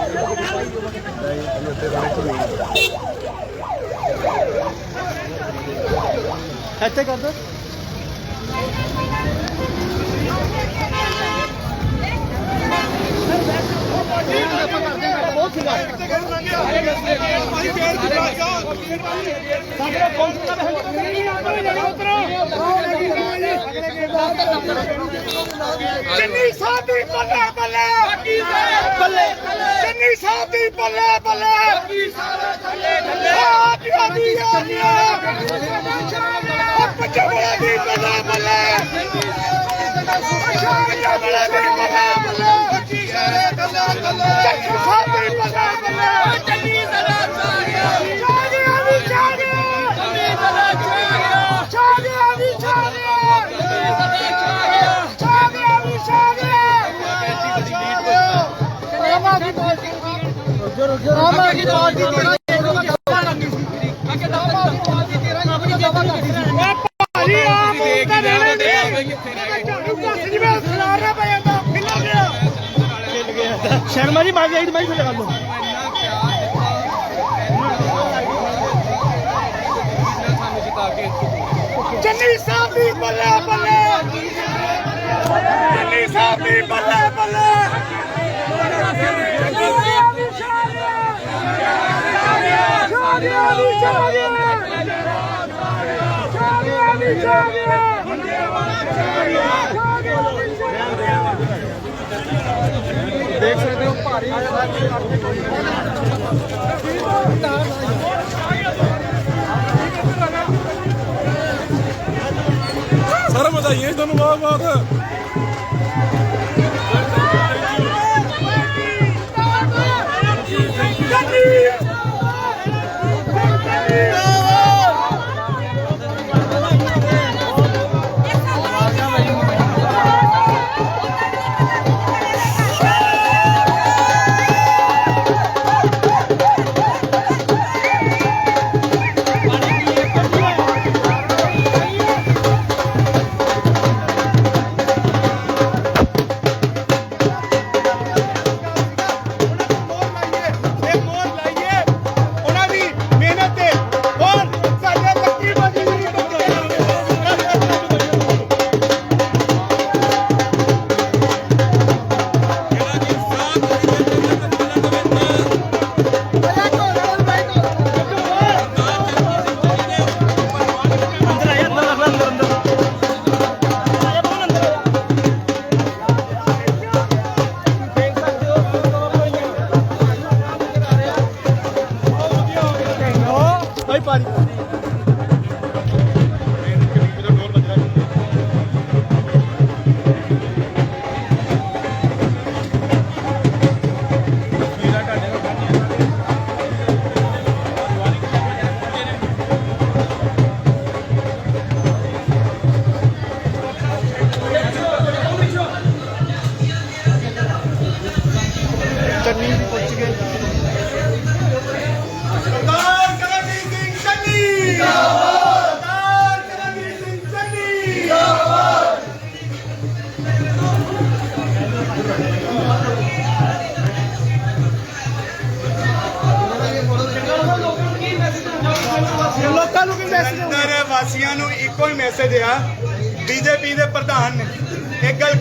ఎట్టే కదా ਕਰਦੇ ਇੱਥੇ ਕਰ ਦੋ ਚੰਨੀ ਸਾਹਿਬ ਦੀ ਬੱਲੇ ਬੱਲੇ। ਬੱਲੇ ਚੰਨੀ ਸਾਹਿਬ ਦੀ ਬੱਲੇ ਬੱਲੇ। ਥੱਲੇ ਥੱਲੇ ਆ। ਦੀ ਆ ਪੰਜਾਬੀ ਦੀ ਬੱਲੇ। ਬੱਲੇ ਪੰਜਾਬੀ ਦੀ ਬੱਲੇ ਬੱਲੇ। ਕੀ ਸਾਰੇ ਗੱਲਾਂ ਗੱਲਾਂ ਚੰਨੀ ਸਾਹਿਬ ਦੀ ਬੱਲੇ ਬੱਲੇ ਚੰਨੀ ਜ਼ਰਾ ਚਾਹਿਆ ਚਾਹਿਆ ਵੀ ਚਾਹਿਆ ਚੰਨੀ ਜ਼ਰਾ ਚਾਹਿਆ ਚਾਹਿਆ ਵੀ ਚਾਹਿਆ ਚੰਨੀ ਜ਼ਰਾ ਚਾਹਿਆ ਚਾਹਿਆ ਵੀ ਚਾਹਿਆ ਆਮਾ ਦੀ ਪਾਰਟੀ ਆਮਾ ਦੀ ਪਾਰਟੀ ਸ਼ਰਮਾ ਜੀ ਥੱਲੇ ਕਰ ਲਓ। ਚੰਨੀ ਸਾਹਿਬ ਦੀ ਬੱਲੇ ਬੱਲੇ। ਚੰਨੀ ਸਾਹਿਬ ਦੀ ਬੱਲੇ ਬੱਲੇ। ਦੇਖ ਸਕਦੇ ਹੋ ਭਾਰੀ ਸਰ ਵਧਾਈਆਂ ਤੁਹਾਨੂੰ ਬਹੁਤ ਬਹੁਤ। ਇਹ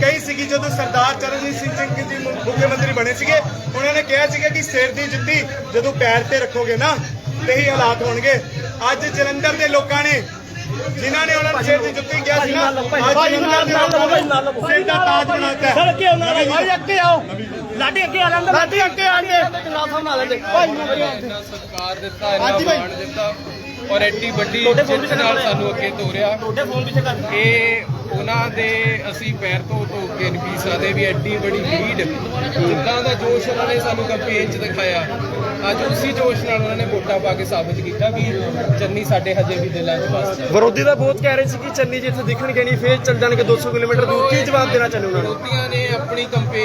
ਕਹੀ ਸੀਗੀ ਜਦੋਂ ਸਰਦਾਰ ਚਰਨਜੀਤ ਸਿੰਘ ਚੰਨੀ ਜੀ ਮੁੱਖ ਮੰਤਰੀ ਬਣੇ ਸੀਗੇ ਉਹਨਾਂ ਨੇ ਕਿਹਾ ਸੀਗਾ ਕਿ ਸਿਰ ਦੀ ਜੁੱਤੀ ਜਦੋਂ ਪੈਰ ਤੇ ਰੱਖੋਗੇ ਨਾ ਤੇ ਹੀ ਹਾਲਾਤ ਹੋਣਗੇ। ਅੱਜ ਜਲੰਧਰ ਦੇ ਲੋਕਾਂ ਨੇ ਜਿਨ੍ਹਾਂ ਨੇ ਉਹਨਾਂ ਨੂੰ ਸਿਰ 'ਚ ਜੁੱਤੀ ਕਿਹਾ ਸੀ ਨਾ ਅੱਜ ਜਲੰਧਰ ਦੇ ਲੋਕਾਂ ਨੇ ਸਿਰ ਦਾ ਤਾਜ ਬਣਾਤਾ ਸਰ ਅੱਗੇ ਆਉਣਾ ਭਾਈ ਅੱਗੇ ਆਓ। ਲਾਡੀ ਅੱਗੇ ਆ ਲੈਂਦਾ ਲਾਡੀ ਅੱਗੇ ਆਣਗੇ ਨਾਲ ਸਾਹਮਣੇ ਲੈਂਦੇ ਭਾਈ ਇੰਨਾ ਸਤਿਕਾਰ ਦਿੱਤਾ ਇੰਨਾ ਮਾਣ ਦਿੱਤਾ। ਔਰ ਐਡੀ ਵੱਡੀ ਜਿੱਤ ਨਾਲ ਸਾਨੂੰ ਅੱਗੇ ਤੋਰਿਆ। ਇਹ ਉਹਨਾਂ ਦੇ ਅਸੀਂ ਪੈਰ ਤੋਂ ਧੋ ਕੇ ਨਹੀਂ ਪੀ ਸਕਦੇ ਵੀ ਐਡੀ ਬੜੀ ਲੀਡ ਜਿੱਦਾਂ ਦਾ ਜੋਸ਼ ਉਹਨਾਂ ਨੇ ਸਾਨੂੰ ਕੰਪੇਨ 'ਚ ਦਿਖਾਇਆ। ਅੱਜ ਉਸੇ ਜੋਸ਼ ਨਾਲ ਉਹਨਾਂ ਨੇ ਵੋਟਾਂ ਪਾ ਕੇ ਸਾਬਤ ਕੀਤਾ ਵੀ ਚੰਨੀ ਸਾਡੇ ਹਜੇ ਵੀ ਦਿਲਾਂ 'ਚ ਵਸਦਾ ਵਿਰੋਧੀ ਤਾਂ ਬਹੁਤ ਕਹਿ ਰਹੇ ਸੀ ਕਿ ਚੰਨੀ ਜੀ ਇੱਥੇ ਦਿਖਣਗੇ ਨਹੀਂ ਫੇਰ ਚੱਲ ਜਾਣਗੇ 200 ਕਿਲੋਮੀਟਰ ਦੂਰ। ਕੀ ਜਵਾਬ ਦੇਣਾ ਚਾਹੁੰਦੇ ਉਹਨਾਂ ਨੂੰ? ਵਿਰੋਧੀਆਂ ਨੇ ਆਪਣੀ ਕੰਪੇਨ